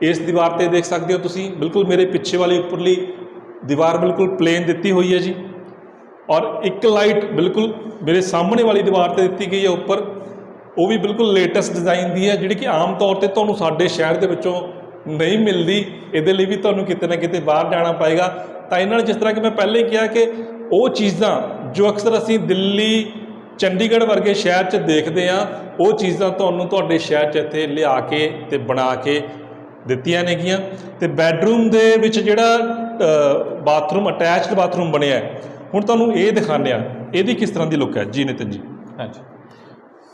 ਇਸ ਦੀਵਾਰ ਤੇ ਦੇਖ ਸਕਦੇ ਹੋ ਤੁਸੀਂ, ਬਿਲਕੁਲ ਮੇਰੇ ਪਿੱਛੇ ਵਾਲੀ ਉੱਪਰਲੀ ਦੀਵਾਰ ਬਿਲਕੁਲ ਪਲੇਨ ਦਿੱਤੀ ਹੋਈ ਹੈ ਜੀ। ਔਰ ਇੱਕ ਲਾਈਟ ਬਿਲਕੁਲ ਮੇਰੇ ਸਾਹਮਣੇ ਵਾਲੀ ਦੀਵਾਰ ਤੇ ਦਿੱਤੀ ਗਈ ਹੈ ਉੱਪਰ। ਉਹ ਵੀ ਬਿਲਕੁਲ ਲੇਟੈਸਟ ਡਿਜ਼ਾਈਨ ਦੀ ਹੈ, ਜਿਹੜੀ ਕਿ ਆਮ ਤੌਰ ਤੇ ਤੁਹਾਨੂੰ ਸਾਡੇ ਸ਼ਹਿਰ ਦੇ ਵਿੱਚੋਂ ਨਹੀਂ ਮਿਲਦੀ। ਇਹਦੇ ਲਈ ਵੀ ਤੁਹਾਨੂੰ ਕਿਤੇ ਨਾ ਕਿਤੇ ਬਾਹਰ ਜਾਣਾ ਪਏਗਾ। ਤਾਂ ਇਹਨਾਂ ਨੇ ਜਿਸ ਤਰ੍ਹਾਂ ਕਿ ਮੈਂ ਪਹਿਲੇ ਕਿਹਾ ਕਿ ਉਹ ਚੀਜ਼ਾਂ ਜੋ ਅਕਸਰ ਅਸੀਂ ਦਿੱਲੀ ਚੰਡੀਗੜ੍ਹ ਵਰਗੇ ਸ਼ਹਿਰ 'ਚ ਦੇਖਦੇ ਆ ਉਹ ਚੀਜ਼ਾਂ ਤੁਹਾਨੂੰ ਤੁਹਾਡੇ ਸ਼ਹਿਰ 'ਚ ਇੱਥੇ ਲਿਆ ਕੇ ਤੇ ਬਣਾ ਕੇ ਦਿੱਤੀਆਂ ਨੇਗੀਆਂ ਤੇ ਬੈੱਡਰੂਮ ਦੇ ਵਿੱਚ ਜਿਹੜਾ ਬਾਥਰੂਮ ਅਟੈਚਡ ਬਾਥਰੂਮ ਬਣਿਆ ਹੈ ਹੁਣ ਤੁਹਾਨੂੰ ਇਹ ਦਿਖਾਉਂਦੇ ਆ ਇਹਦੀ ਕਿਸ ਤਰ੍ਹਾਂ ਦੀ ਲੁੱਕ ਹੈ ਜੀ ਨਿਤਨ ਜੀ हाँ जी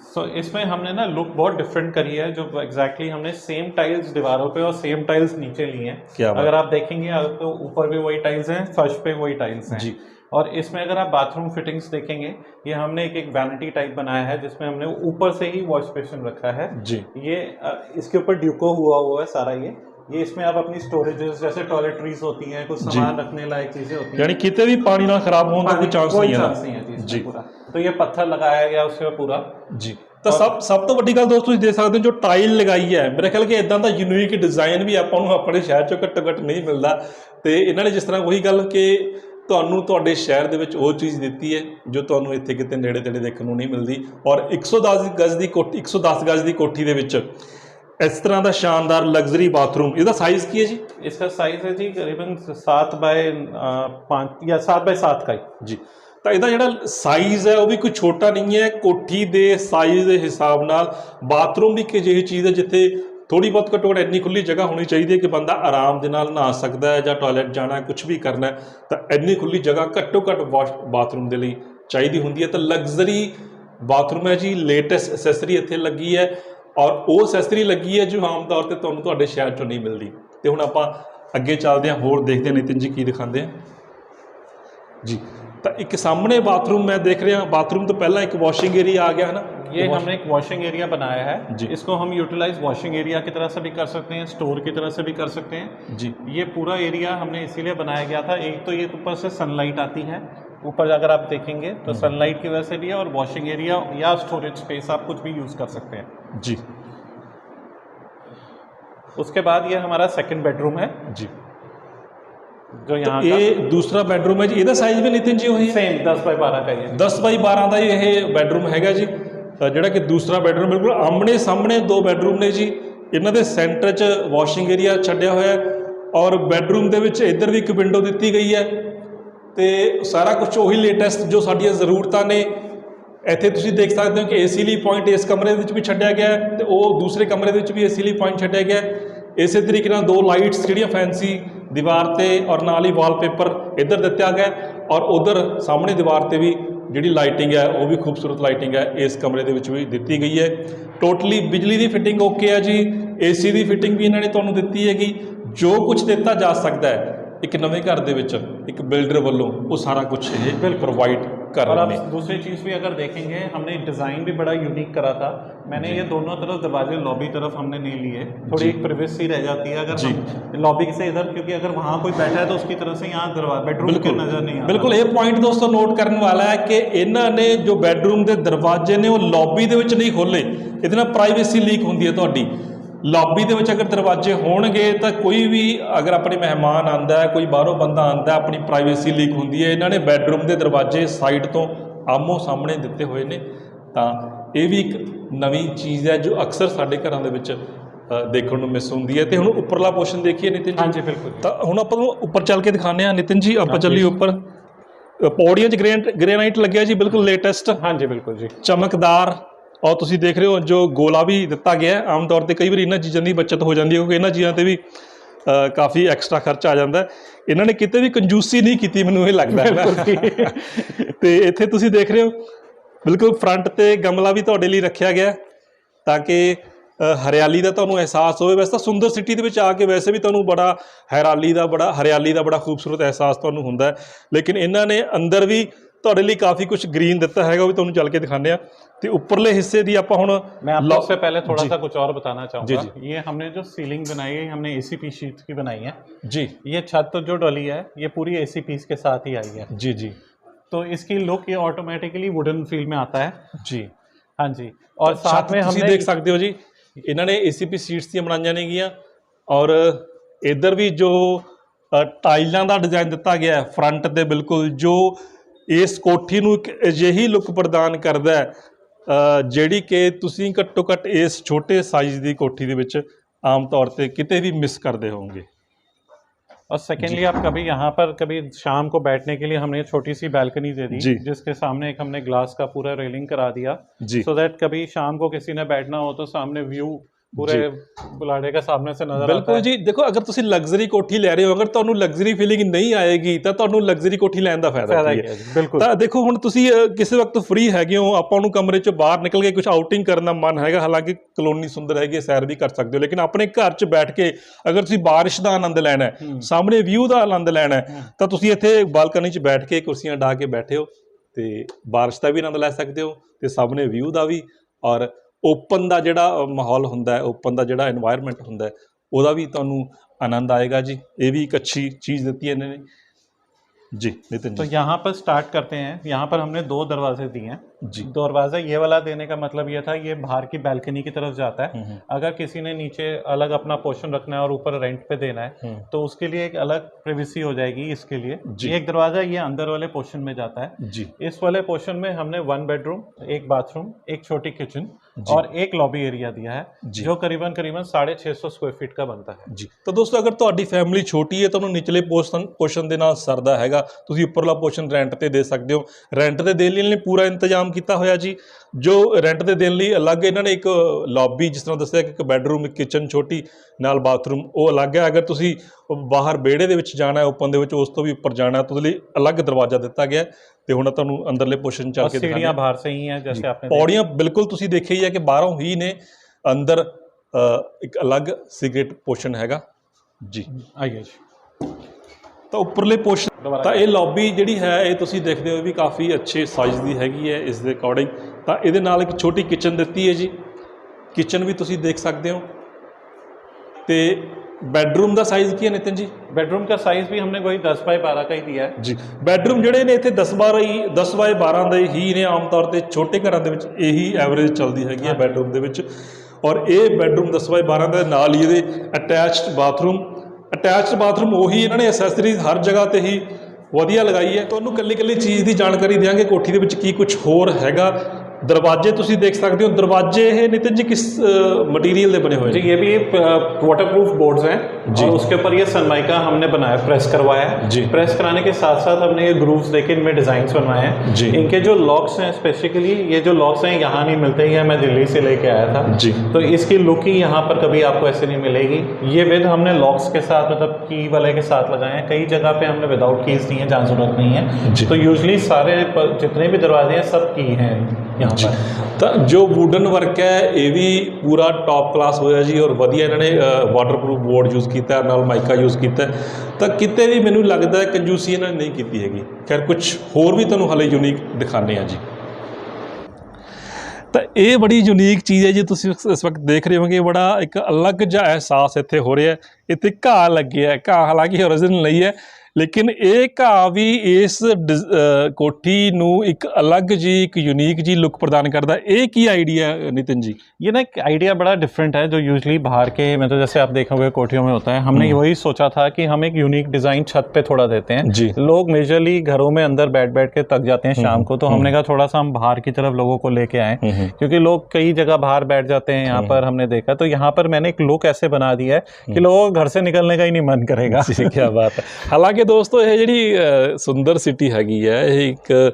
सो इसमें हमने ना लुक बहुत डिफरेंट करी है जो एग्जैक्टली हमने सेम टाइल्स दीवारों पे और सेम टाइल्स नीचे ली हैं क्या बात। अगर आप देखेंगे तो ऊपर भी वही टाइल्स हैं फर्श पे वही टाइल्स हैं जी। और इसमें अगर आप बाथरूम फिटिंग्स देखेंगे ये हमने एक एक वैनिटी टाइप बनाया है जिसमें हमने ऊपर से ही वॉश बेसिन रखा है जी ये अ, इसके ऊपर ड्यूको हुआ हुआ है सारा ये ये इसमें आप अपनी स्टोरेजेस जैसे टॉयलेटरीज होती हैं कुछ सामान रखने लायक चीजें होती हैं ਯਾਨੀ ਕਿਤੇ ਵੀ ਪਾਣੀ ਨਾਲ ਖਰਾਬ ਹੋਣ ਦਾ ਕੋਈ ਚਾਂਸ कोई ਨਹੀਂ ਹੈ चांस ਨਾ। नहीं है जी इसमें जी पूरा तो ये पत्थर लगाया गया उसमें पूरा ਜੀ ਤਾਂ ਸਭ ਸਭ ਤੋਂ ਵੱਡੀ ਗੱਲ ਦੋਸਤੋ ਤੁਸੀਂ ਦੇਖ ਸਕਦੇ ਹੋ ਜੋ ਟਾਈਲ ਲਗਾਈ ਹੈ ਮੇਰੇ ਖਿਆਲ ਕਿ ਇਦਾਂ ਦਾ ਯੂਨੀਕ ਡਿਜ਼ਾਈਨ ਵੀ ਆਪਾਂ ਨੂੰ ਆਪਣੇ ਸ਼ਹਿਰ ਚੋਂ ਘੱਟੋ ਘੱਟ ਨਹੀਂ ਮਿਲਦਾ ਤੇ ਇਹਨਾਂ ਨੇ ਜਿਸ ਤਰ੍ਹਾਂ ਉਹੀ ਗੱਲ ਕਿ ਤੁਹਾਨੂੰ ਤੁਹਾਡੇ ਸ਼ਹਿਰ ਦੇ ਵਿੱਚ ਉਹ ਚੀਜ਼ ਦਿੱਤੀ ਹੈ ਜੋ ਤੁਹਾਨੂੰ ਇੱਥੇ ਕਿਤੇ ਨੇੜੇ ਤੇੜੇ ਦੇਖਣ ਨੂੰ ਨਹੀਂ ਮਿਲਦੀ ਔਰ 110 ਗਜ਼ ਦੀ ਕੋਠੀ 110 ਗਜ਼ ਦੀ ਕੋਠੀ ਦੇ ਵਿੱਚ ਇਸ ਤਰ੍ਹਾਂ ਦਾ ਸ਼ਾਨਦਾਰ ਲਗਜ਼ਰੀ ਬਾਥਰੂਮ ਇਹਦਾ ਸਾਈਜ਼ ਕੀ ਹੈ ਜੀ इसका साइज है जी करीबन सात बाय पाँच या सात बाय सात का ही ਜੀ ਤਾਂ ਇਹਦਾ ਜਿਹੜਾ ਸਾਈਜ਼ ਹੈ ਉਹ ਵੀ ਕੋਈ ਛੋਟਾ ਨਹੀਂ ਹੈ ਕੋਠੀ ਦੇ ਸਾਈਜ਼ ਦੇ ਹਿਸਾਬ ਨਾਲ ਬਾਥਰੂਮ ਵੀ ਇੱਕ ਅਜਿਹੀ ਚੀਜ਼ ਹੈ ਜਿੱਥੇ ਥੋੜੀ ਬਹੁਤ ਘੱਟੋ ਘੱਟ ਇੰਨੀ ਖੁੱਲੀ ਜਗ੍ਹਾ ਹੋਣੀ ਚਾਹੀਦੀ ਹੈ ਕਿ ਬੰਦਾ ਆਰਾਮ ਦੇ ਨਾਲ ਨਹਾ ਸਕਦਾ ਹੈ ਜਾਂ ਟਾਇਲਟ ਜਾਣਾ ਹੈ ਕੁਝ ਵੀ ਕਰਨਾ ਹੈ, ਤਾਂ ਇੰਨੀ ਖੁੱਲੀ ਜਗ੍ਹਾ ਘੱਟੋ ਘੱਟ ਵਾਸ਼ ਬਾਥਰੂਮ ਦੇ ਲਈ ਚਾਹੀਦੀ ਹੁੰਦੀ ਹੈ। ਤਾਂ ਲਗਜ਼ਰੀ ਬਾਥਰੂਮ ਹੈ ਜੀ ਲੇਟੈਸਟ ਅਸੈਸਰੀ ਇੱਥੇ ਲੱਗੀ ਹੈ ਔਰ ਉਹ ਅਸੈਸਰੀ ਲੱਗੀ ਹੈ ਜੋ ਆਮ ਤੌਰ ਤੇ ਤੁਹਾਨੂੰ ਤੁਹਾਡੇ ਸ਼ਹਿਰ ਚੋਂ ਨਹੀਂ ਮਿਲਦੀ। ਤੇ ਹੁਣ ਆਪਾਂ ਅੱਗੇ ਚੱਲਦੇ ਹਾਂ, ਹੋਰ ਦੇਖਦੇ ਹਾਂ ਨਿਤਿਨ ਜੀ ਕੀ ਦਿਖਾਉਂਦੇ ਆ। ਜੀ, ਤਾਂ ਇੱਕ ਸਾਹਮਣੇ ਬਾਥਰੂਮ ਮੈਂ ਦੇਖ ਰਿਹਾ ਬਾਥਰੂਮ ਤੋਂ ਪਹਿਲਾਂ ਇੱਕ ਵਾਸ਼ਿੰਗ ਏਰੀਆ ਆ ਗਿਆ ਹੈ ਨਾ ये हमने एक वॉशिंग एरिया बनाया है। जी। इसको हम यूटिलाइज वॉशिंग एरिया की तरह से भी कर सकते हैं स्टोर की तरह से भी कर सकते हैं। जी। ये पूरा एरिया हमने इसीलिए बनाया गया था एक तो ये ऊपर से सनलाइट आती है। ऊपर अगर आप देखेंगे तो हम्म। सनलाइट की वजह से भी है और वॉशिंग एरिया या स्टोरेज स्पेस आप कुछ भी यूज़ कर सकते हैं। जी। उसके बाद ये हमारा सेकंड बेडरूम है। जी। जो तो यहाँ तो ये दूसरा बेडरूम है जी। इधर साइज़ भी नितिन जी वही सेम दस बाई बारह का ये। दस बाई बारह का ये बेडरूम हैगा जी। ਜਿਹੜਾ ਕਿ ਦੂਸਰਾ ਬੈਡਰੂਮ ਬਿਲਕੁਲ ਆਮਣੇ ਸਾਹਮਣੇ ਦੋ ਬੈਡਰੂਮ ਨੇ ਜੀ। ਇਹਨਾਂ ਦੇ ਸੈਂਟਰ 'ਚ ਵਾਸ਼ਿੰਗ ਏਰੀਆ ਛੱਡਿਆ ਹੋਇਆ ਹੈ ਔਰ ਬੈਡਰੂਮ ਦੇ ਵਿੱਚ ਇੱਧਰ ਵੀ ਇੱਕ ਵਿੰਡੋ ਦਿੱਤੀ ਗਈ ਹੈ। ਤੇ ਸਾਰਾ ਕੁਝ ਉਹੀ ਲੇਟੈਸਟ ਜੋ ਸਾਡੀਆਂ ਜ਼ਰੂਰਤਾਂ ਨੇ। ਇੱਥੇ ਤੁਸੀਂ ਦੇਖ ਸਕਦੇ ਹੋ ਕਿ ਏਸੀ ਲਈ ਪੁਆਇੰਟ ਇਸ ਕਮਰੇ ਦੇ ਵਿੱਚ ਵੀ ਛੱਡਿਆ ਗਿਆ ਹੈ ਤੇ ਉਹ ਦੂਸਰੇ ਕਮਰੇ ਦੇ ਵਿੱਚ ਵੀ ਏਸੀ ਲਈ ਪੁਆਇੰਟ ਛੱਡਿਆ ਗਿਆ ਇਸੇ ਤਰੀਕੇ ਨਾਲ ਦੋ ਲਾਈਟਸ ਜਿਹੜੀਆਂ ਫੈਂਸੀ ਦੀਵਾਰ ਤੇ ਔਰ ਨਾਲ ਹੀ ਵਾਲਪੇਪਰ ਇੱਧਰ ਦਿੱਤਾ ਗਿਆ ਔਰ ਉਧਰ ਸਾਹਮਣੇ ਦੀਵਾਰ ਤੇ ਵੀ ਜਿਹੜੀ ਲਾਈਟਿੰਗ ਹੈ, ਉਹ ਵੀ ਖੂਬਸੂਰਤ ਲਾਈਟਿੰਗ ਹੈ, ਇਸ ਕਮਰੇ ਦੇ ਵਿੱਚ ਵੀ ਦਿੱਤੀ ਗਈ ਹੈ। ਟੋਟਲੀ ਬਿਜਲੀ ਦੀ ਫਿਟਿੰਗ ਓਕੇ ਹੈ ਜੀ ਏਸੀ ਦੀ ਫਿਟਿੰਗ ਵੀ ਇਹਨਾਂ ਨੇ ਤੁਹਾਨੂੰ ਦਿੱਤੀ ਹੈਗੀ। ਜੋ ਕੁਝ ਦਿੱਤਾ ਜਾ ਸਕਦਾ ਹੈ ਇੱਕ ਨਵੇਂ ਘਰ ਦੇ ਵਿੱਚ ਇੱਕ ਬਿਲਡਰ ਵੱਲੋਂ ਉਹ ਸਾਰਾ ਕੁਝ ਇਹ ਬਿਲ ਪ੍ਰੋਵਾਈਡ ਕਰ और ਰਹੇ आप ਨੇ दूसरी चीज़ भी अगर देखेंगे हमने डिज़ाइन भी बड़ा यूनिक करा था मैंने ये दोनों तरफ दरवाजे लॉबी तरफ हमने नहीं लिए थोड़ी एक प्रिवेसी रह जाती है अगर जी। हम लॉबी से इधर क्योंकि अगर वहाँ कोई बैठा है तो उसकी तरफ से यहाँ दरवाजा बेडरूम के ਬਿਲਕੁਲ नज़र नहीं आता ਬਿਲਕੁਲ ਇਹ ਪੁਆਇੰਟ ਦੋਸਤੋ ਨੋਟ ਕਰਨ ਵਾਲਾ ਹੈ ਕਿ ਇਹਨਾਂ ਨੇ ਜੋ ਬੈੱਡਰੂਮ ਦੇ ਦਰਵਾਜ਼ੇ ਨੇ ਉਹ ਲੌਬੀ ਦੇ ਵਿੱਚ ਨਹੀਂ ਖੋਲੇ ਇਹਦੇ ਨਾਲ ਪ੍ਰਾਈਵੇਸੀ ਲੀਕ ਹੁੰਦੀ ਹੈ ਤੁਹਾਡੀ ਲੌਬੀ ਦੇ ਵਿੱਚ ਅਗਰ ਦਰਵਾਜ਼ੇ ਹੋਣਗੇ ਤਾਂ ਕੋਈ ਵੀ ਅਗਰ ਆਪਣੇ ਮਹਿਮਾਨ ਆਂਦਾ ਹੈ ਕੋਈ ਬਾਹਰੋਂ ਬੰਦਾ ਆਂਦਾ ਆਪਣੀ ਪ੍ਰਾਈਵੇਸੀ ਲੀਕ ਹੁੰਦੀ ਹੈ ਇਹਨਾਂ ਨੇ ਬੈੱਡਰੂਮ ਦੇ ਦਰਵਾਜ਼ੇ ਸਾਈਡ ਤੋਂ ਆਮੋ ਸਾਹਮਣੇ ਦਿੱਤੇ ਹੋਏ ਨੇ। ਤਾਂ ਇਹ ਵੀ ਇੱਕ ਨਵੀਂ ਚੀਜ਼ ਹੈ ਜੋ ਅਕਸਰ ਸਾਡੇ ਘਰਾਂ ਦੇ ਵਿੱਚ ਦੇਖਣ ਨੂੰ ਮਿਸ ਹੁੰਦੀ ਹੈ। ਤੇ ਹੁਣ ਉੱਪਰਲਾ ਪੋਰਸ਼ਨ ਦੇਖੀਏ ਨਿਤਿਨ ਜੀ। ਹਾਂਜੀ ਬਿਲਕੁਲ ਤਾਂ ਹੁਣ ਆਪਾਂ ਨੂੰ ਉੱਪਰ ਚੱਲ ਕੇ ਦਿਖਾਣੇ ਆ ਨਿਤਿਨ ਜੀ ਆਪਾਂ ਚੱਲੀ ਉੱਪਰ। ਪੌੜੀਆਂ 'ਚ ਗ੍ਰੇਨਾਈਟ ਲੱਗਿਆ ਜੀ ਬਿਲਕੁਲ ਲੇਟੈਸਟ ਹਾਂਜੀ ਬਿਲਕੁਲ ਜੀ। ਚਮਕਦਾਰ। ਔਰ ਤੁਸੀਂ ਦੇਖ ਰਹੇ ਹੋ ਜੋ ਗੋਲਾ ਵੀ ਦਿੱਤਾ ਗਿਆ ਆਮ ਤੌਰ ਤੇ ਕਈ ਵਾਰ ਇਹਨਾਂ ਚੀਜ਼ਾਂ ਦੀ ਬਚਤ ਹੋ ਜਾਂਦੀ ਹੈ ਕਿਉਂਕਿ ਇਹਨਾਂ ਚੀਜ਼ਾਂ ਤੇ ਵੀ ਕਾਫੀ ਐਕਸਟਰਾ ਖਰਚ ਆ ਜਾਂਦਾ। ਇਹਨਾਂ ਨੇ ਕਿਤੇ ਵੀ ਕੰਜੂਸੀ ਨਹੀਂ ਕੀਤੀ ਮੈਨੂੰ ਇਹ ਲੱਗਦਾ ਹੈ ਨਾ। ਤੇ ਇੱਥੇ ਤੁਸੀਂ ਦੇਖ ਰਹੇ ਹੋ ਬਿਲਕੁਲ ਫਰੰਟ ਤੇ ਗਮਲਾ ਵੀ ਤੁਹਾਡੇ ਲਈ ਰੱਖਿਆ ਗਿਆ ਤਾਂ ਕਿ ਹਰਿਆਲੀ ਦਾ ਤੁਹਾਨੂੰ ਅਹਿਸਾਸ ਹੋਵੇ ਵੈਸੇ ਤਾਂ ਸੁੰਦਰ ਸਿਟੀ ਦੇ ਵਿੱਚ ਆ ਕੇ ਵੈਸੇ ਵੀ ਤੁਹਾਨੂੰ ਬੜਾ ਹੈਰਾਲੀ ਦਾ ਬੜਾ ਹਰਿਆਲੀ ਦਾ ਬੜਾ ਖੂਬਸੂਰਤ ਅਹਿਸਾਸ ਤੁਹਾਨੂੰ ਹੁੰਦਾ ਹੈ ਲੇਕਿਨ ਇਹਨਾਂ ਨੇ ਅੰਦਰ ਵੀ ਤੁਹਾਡੇ ਲਈ ਕਾਫੀ ਕੁਝ ਗ੍ਰੀਨ ਦਿੱਤਾ ਹੈਗਾ ਉਹ ਵੀ ਤੁਹਾਨੂੰ ਚੱਲ ਕੇ ਦਿਖਾਉਂਦੇ ਆ ਤੇ ਉੱਪਰਲੇ ਹਿੱਸੇ ਦੀ ਆਪਾਂ ਹੁਣ मैं आपको लॉ- उससे पहले थोड़ा जी। सा कुछ और बताना जी, चाहूँगा ये हमने जो सीलिंग बनाई है हमने एसीपी शीट की बनाई है जी ये छत तो जो डली है ये पूरी एसी पीस के साथ ही आई है जी जी तो इसकी लुक ये ऑटोमेटिकली वुडन फील में आता है ਜੀ हाँ जी और साथ ਛੱਤ में ਤੁਸੀਂ हमने ਦੇਖ ਸਕਦੇ ਹੋ ਜੀ ਇਹਨਾਂ ਨੇ ACP ਸੀਟਸ ਦੀਆਂ ਬਣਾਈਆਂ ਨੇਗੀਆਂ ਔਰ ਇਧਰ ਵੀ ਜੋ ਅ, ਟਾਈਲਾਂ ਦਾ ਡਿਜ਼ਾਈਨ ਦਿੱਤਾ ਗਿਆ ਹੈ ਫਰੰਟ ਤੇ ਬਿਲਕੁਲ ਜੋ ਇਸ ਕੋਠੀ ਨੂੰ ਇੱਕ ਅਜਿਹੀ ਲੁੱਕ ਪ੍ਰਦਾਨ ਕਰਦਾ ਹੈ ਅ, ਜਿਹੜੀ ਕਿ ਤੁਸੀਂ ਘੱਟੋ ਘੱਟ ਇਸ ਛੋਟੇ ਸਾਈਜ਼ ਦੀ ਕੋਠੀ ਦੇ ਵਿੱਚ ਆਮ ਤੌਰ ਤੇ ਕਿਤੇ ਵੀ ਮਿਸ ਕਰਦੇ ਹੋਵੋਗੇ और सेकेंडली आप कभी यहाँ पर कभी शाम को बैठने के लिए हमने एक छोटी सी बैल्कनी दे दी जी। जिसके सामने एक हमने ग्लास का पूरा रेलिंग करा दिया जी सो दैट कभी शाम को किसी ने बैठना हो तो सामने व्यू ਪੂਰੇ ਬੁਲਾੜੇ ਦਾ ਸਾਹਮਣੇ ਸੇ ਨਜ਼ਰ ਆਉਂਦਾ ਬਿਲਕੁਲ ਜੀ। ਦੇਖੋ ਅਗਰ ਤੁਸੀਂ ਲਗਜ਼ਰੀ ਕੋਠੀ ਲੈ ਰਹੇ ਹੋ ਅਗਰ ਤੁਹਾਨੂੰ ਲਗਜ਼ਰੀ ਫੀਲਿੰਗ ਨਹੀਂ ਆਏਗੀ ਤਾਂ ਤੁਹਾਨੂੰ ਲਗਜ਼ਰੀ ਕੋਠੀ ਲੈਣ ਦਾ ਫਾਇਦਾ ਕੀ ਹੈ? ਤਾਂ ਦੇਖੋ ਹੁਣ ਤੁਸੀਂ ਕਿਸੇ ਵਕਤ ਫ੍ਰੀ ਹੈਗੇ ਹੋ ਆਪਾਂ ਨੂੰ ਕਮਰੇ ਚੋਂ ਬਾਹਰ ਨਿਕਲ ਕੇ ਕੁਝ ਆਊਟਿੰਗ ਕਰਨ ਦਾ ਮਨ ਹੈਗਾ ਹਾਲਾਂਕਿ ਕਲੋਨੀ ਸੁੰਦਰ ਹੈਗੀ ਹੈ ਸੈਰ ਵੀ ਕਰ ਸਕਦੇ ਹੋ ਲੇਕਿਨ ਆਪਣੇ ਘਰ 'ਚ ਬੈਠ ਕੇ ਅਗਰ ਤੁਸੀਂ ਬਾਰਿਸ਼ ਦਾ ਆਨੰਦ ਲੈਣਾ ਹੈ ਸਾਹਮਣੇ ਵਿਊ ਦਾ ਆਨੰਦ ਲੈਣਾ ਹੈ ਤਾਂ ਤੁਸੀਂ ਇੱਥੇ ਬਾਲਕਨੀ 'ਚ ਬੈਠ ਕੇ ਕੁਰਸੀਆਂ ਢਾ ਕੇ ਬੈਠੇ ਹੋ ਤੇ ਬਾਰਿਸ਼ ਦਾ ਵੀ ਆਨੰਦ ਲੈ ਸਕਦੇ ਹੋ ਤੇ ਸਾਹਮਣੇ ਵਿਊ ਦਾ ਵੀ ਔਰ ਓਪਨ ਦਾ ਜਿਹੜਾ ਮਾਹੌਲ ਹੁੰਦਾ ਹੈ ਓਪਨ ਦਾ ਜਿਹੜਾ এনवायरमेंट ਹੁੰਦਾ ਹੈ ਉਹਦਾ ਵੀ ਤੁਹਾਨੂੰ ਆਨੰਦ ਆएगा जी ये भी एक अच्छी चीज़ देती है इन्होंने जी नितिन तो यहाँ पर स्टार्ट करते हैं यहाँ पर हमने दो दरवाजे दिए हैं जी दरवाजा ये वाला देने का मतलब ये था ये बाहर की बैल्कनी की तरफ जाता है हम्म, हम्म, अगर किसी ने नीचे अलग अपना पोर्शन रखना है और ऊपर रेंट पे देना है हम्म, तो उसके लिए एक अलग प्रिवेसी हो जाएगी इसके लिए जी। एक दरवाजा ये अंदर वाले पोर्शन में जाता है जी इस वाले पोर्शन में हमने वन बेडरूम एक बाथरूम एक छोटी किचन जी। और एक लॉबी एरिया दिया है जी। जो करीबन करीबन साढ़े छः सौ स्क्वायर फीट का बनता है ਜੀ ਤਾਂ ਦੋਸਤੋ ਅਗਰ ਤੁਹਾਡੀ ਫੈਮਿਲੀ ਛੋਟੀ ਹੈ ਤਾਂ ਉਹਨੂੰ ਨਿਚਲੇ ਪੋਰਸ਼ਨ ਪੋਰਸ਼ਨ ਦੇ ਨਾਲ ਸਰਦਾ ਹੈਗਾ ਤੁਸੀਂ ਉੱਪਰਲਾ ਪੋਰਸ਼ਨ ਰੈਂਟ ਤੇ ਦੇ ਸਕਦੇ ਹੋ ਰੈਂਟ ਤੇ ਦੇਣ ਲਈ ਇਹਨਾਂ ਨੇ ਪੂਰਾ ਇੰਤਜ਼ਾਮ ਕੀਤਾ ਹੋਇਆ ਜੀ ਜੋ ਰੈਂਟ ਦੇ ਦੇਣ ਲਈ ਅਲੱਗ ਇਹਨਾਂ ਨੇ ਇੱਕ ਲੌਬੀ ਜਿਸ ਤਰ੍ਹਾਂ ਦੱਸਿਆ ਕਿ ਇੱਕ ਬੈੱਡਰੂਮ ਇੱਕ ਕਿਚਨ ਛੋਟੀ ਨਾਲ ਬਾਥਰੂਮ ਉਹ ਅਲੱਗ ਹੈ। ਅਗਰ ਤੁਸੀਂ ਬਾਹਰ ਬੇੜੇ ਦੇ ਵਿੱਚ ਜਾਣਾ ਓਪਨ ਦੇ ਵਿੱਚ ਉਸ ਤੋਂ ਵੀ ਉੱਪਰ ਜਾਣਾ ਹੈ ਲਈ ਅਲੱਗ ਦਰਵਾਜ਼ਾ ਦਿੱਤਾ ਗਿਆ ਤੇ ਹੁਣ ਤੁਹਾਨੂੰ ਅੰਦਰਲੇ ਪੋਰਸ਼ਨ ਚੱਲ ਕੇ ਦਿਖਾਉਂਦੇ ਬਾਹਰ ਸਹੀ ਹੈ ਜਿਵੇਂ ਆਪਨੇ ਪੌੜੀਆਂ ਬਿਲਕੁਲ ਤੁਸੀਂ ਦੇਖਿਆ ਹੀ ਹੈ ਕਿ ਬਾਹਰੋਂ ਹੀ ਨੇ ਅੰਦਰ ਇੱਕ ਅਲੱਗ ਸੀਕ੍ਰੀਟ ਪੋਰਸ਼ਨ ਹੈਗਾ। ਜੀ। ਆਈਏ ਜੀ। ਤਾਂ ਉੱਪਰਲੇ ਪੋਰਸ਼ਨ ਦੁਬਾਰਾ ਤਾਂ ਇਹ ਲੌਬੀ ਜਿਹੜੀ ਹੈ ਇਹ ਤੁਸੀਂ ਦੇਖਦੇ ਹੋ ਵੀ ਕਾਫੀ ਅੱਛੇ ਸਾਈਜ਼ ਦੀ ਹੈਗੀ ਹੈ ਇਸ ਦੇ ਅਕੋਰਡਿੰਗ ਤਾਂ ਇਹਦੇ ਨਾਲ ਇੱਕ ਛੋਟੀ ਕਿਚਨ ਦਿੱਤੀ ਹੈ ਜੀ ਕਿਚਨ ਵੀ ਤੁਸੀਂ ਦੇਖ ਸਕਦੇ ਹੋ ਤੇ ਬੈੱਡਰੂਮ ਦਾ ਸਾਈਜ਼ ਕੀ ਹੈ ਨਿਤਿਨ ਜੀ बेडरूम का साइज भी हमने वही दस बाई बारह का ही दिया है ਜੀ ਬੈੱਡਰੂਮ ਜਿਹੜੇ ਨੇ ਇੱਥੇ 10 12 ਹੀ 10 ਬਾਏ 12 ਦੇ ਹੀ ਨੇ ਆਮ ਤੌਰ ਤੇ ਛੋਟੇ ਘਰਾਂ ਦੇ ਵਿੱਚ ਇਹੀ ਐਵਰੇਜ ਚੱਲਦੀ ਹੈਗੀ ਹੈ ਬੈੱਡਰੂਮ ਦੇ ਵਿੱਚ ਔਰ ਇਹ ਬੈੱਡਰੂਮ 10 ਬਾਏ 12 ਦੇ ਨਾਲ ਹੀ ਇਹਦੇ ਅਟੈਚਡ ਬਾਥਰੂਮ ਅਟੈਚਡ ਬਾਥਰੂਮ ਉਹੀ ਇਹਨਾਂ ਨੇ ਅਸੈਸਰੀਜ਼ ਹਰ ਜਗ੍ਹਾ ਤੇ ਹੀ ਵਧੀਆ ਲਗਾਈ ਹੈ। ਤੁਹਾਨੂੰ ਕੱਲੀ ਕੱਲੀ ਚੀਜ਼ ਦੀ ਜਾਣਕਾਰੀ ਦਿਆਂਗੇ, ਕੋਠੀ ਦੇ ਵਿੱਚ ਕੀ ਕੁਝ ਹੋਰ ਹੈਗਾ। ਦਰਵਾਜ਼ੇ ਤੁਸੀਂ ਦੇਖ ਸਕਦੇ ਹੋ, ਦਰਵਾਜ਼ੇ ਇਹ ਨਿਤਿਨ ਜੀ ਕਿਸ ਮਟੀਰੀਅਲ ਦੇ ਬਣੇ ਹੋਏ ਜੀ, ਇਹ ਵੀ ਵਾਟਰਪ੍ਰੂਫ ਬੋਰਡਸ ਹੈ। जी। और उसके ऊपर ये सनमाइका हमने बनाया प्रेस करवाया है जी। प्रेस कराने के साथ साथ हमने ये ग्रूव्स देके इनमें डिजाइन बनवाए हैं जी। इनके जो लॉक्स हैं स्पेसिफिकली ये जो लॉक्स हैं यहाँ नहीं मिलते ये मैं दिल्ली से लेके आया था जी। तो इसकी लुक ही यहाँ पर कभी आपको ऐसे नहीं मिलेगी ये विद हमने लॉक्स के साथ मतलब की वाले के साथ लगाए हैं कई जगह पे हमने विदाउट कीज दी है जहाँ जरूरत नहीं है जी। तो यूजली सारे प- जितने भी दरवाजे हैं सब की हैं यहाँ ਜੀ पर ਤਾਂ ਜੋ ਵੁਡਨ ਵਰਕ ਹੈ ਇਹ ਵੀ ਪੂਰਾ ਟੌਪ ਕਲਾਸ ਹੋਇਆ ਜੀ ਔਰ ਵਧੀਆ ਇਹਨਾਂ ਨੇ ਵਾਟਰਪ੍ਰੂਫ ਬੋਰਡ ਯੂਜ਼ ਕੀਤਾ ਨਾਲ ਮਾਈਕਾ ਯੂਜ਼ ਕੀਤਾ। ਤਾਂ ਕਿਤੇ ਵੀ ਮੈਨੂੰ ਲੱਗਦਾ ਹੈ ਕੰਜੂਸੀ ਇਹਨਾਂ ਨੇ ਨਹੀਂ ਕੀਤੀ ਹੈਗੀ। ਖੈਰ ਕੁਝ ਹੋਰ ਵੀ ਤੁਹਾਨੂੰ ਹਲੇ ਯੂਨੀਕ ਦਿਖਾਣੇ ਆ ਜੀ। ਤਾਂ ਇਹ ਬੜੀ ਯੂਨੀਕ ਚੀਜ਼ ਹੈ ਜੀ, ਤੁਸੀਂ ਇਸ- ਵਕਤ ਦੇਖ ਰਹੇ ਹੋਗੇ ਬੜਾ ਇੱਕ ਅਲੱਗ ਜਿਹਾ ਅਹਿਸਾਸ ਇੱਥੇ ਹੋ ਰਿਹਾ ਇੱਥੇ ਘਾਹ ਲੱਗਿਆ ਹੈ, ਘਾਹ ਹਾਲਾਂਕਿ ਓਰੀਜਨਲ ਨਹੀਂ ਹੈ ਲੇਕਿਨ ਇਹ ਘਾਹ ਵੀ ਇਸ ਡਿਜ਼- ਅ, ਕੋਠੀ ਨੂੰ ਇੱਕ ਅਲੱਗ ਜੀ ਇੱਕ ਯੂਨੀਕ ਜੀ ਲੁੱਕ ਪ੍ਰਦਾਨ ਕਰਦਾ ਇਹ ਕੀ ਆਈਡੀਆ ਨਿਤਿਨ ਜੀ ये ना एक आइडिया बड़ा डिफरेंट है जो यूजली बाहर के मतलब जैसे आप देखोगे कोठियों में होता है हमने वही सोचा था कि हम एक यूनिक डिज़ाइन छत पे थोड़ा देते हैं जी। लोग मेजरली घरों में अंदर बैठ बैठ के थक जाते हैं शाम को तो हमने कहा थोड़ा सा हम बाहर की तरफ लोगों को लेके आए क्योंकि लोग कई जगह बाहर बैठ जाते हैं यहाँ पर हमने देखा तो यहाँ पर मैंने एक लुक ऐसे बना दिया है कि लोगों को घर से निकलने का ही नहीं मन करेगा ਜੀ ਕੀ ਬਾਤ ਹੈ ਹਾਲਾਂਕਿ ਦੋਸਤੋ, ਇਹ ਜਿਹੜੀ ਸੁੰਦਰ ਸਿਟੀ ਹੈਗੀ ਹੈ, ਇਹ ਇੱਕ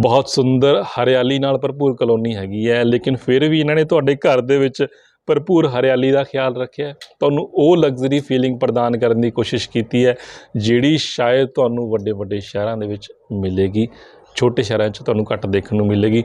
ਬਹੁਤ ਸੁੰਦਰ ਹਰਿਆਲੀ ਨਾਲ ਭਰਪੂਰ ਕਲੋਨੀ ਹੈਗੀ ਹੈ, ਲੇਕਿਨ ਫਿਰ ਵੀ ਇਹਨਾਂ ਨੇ ਤੁਹਾਡੇ ਘਰ ਦੇ ਵਿੱਚ ਭਰਪੂਰ ਹਰਿਆਲੀ ਦਾ ਖਿਆਲ ਰੱਖਿਆ ਤੁਹਾਨੂੰ ਉਹ ਲਗਜ਼ਰੀ ਫੀਲਿੰਗ ਪ੍ਰਦਾਨ ਕਰਨ ਦੀ ਕੋਸ਼ਿਸ਼ ਕੀਤੀ ਹੈ, ਜਿਹੜੀ ਸ਼ਾਇਦ ਤੁਹਾਨੂੰ ਵੱਡੇ ਵੱਡੇ ਸ਼ਹਿਰਾਂ ਦੇ ਵਿੱਚ ਮਿਲੇਗੀ, ਛੋਟੇ ਸ਼ਹਿਰਾਂ 'ਚ ਤੁਹਾਨੂੰ ਘੱਟ ਦੇਖਣ ਨੂੰ ਮਿਲੇਗੀ।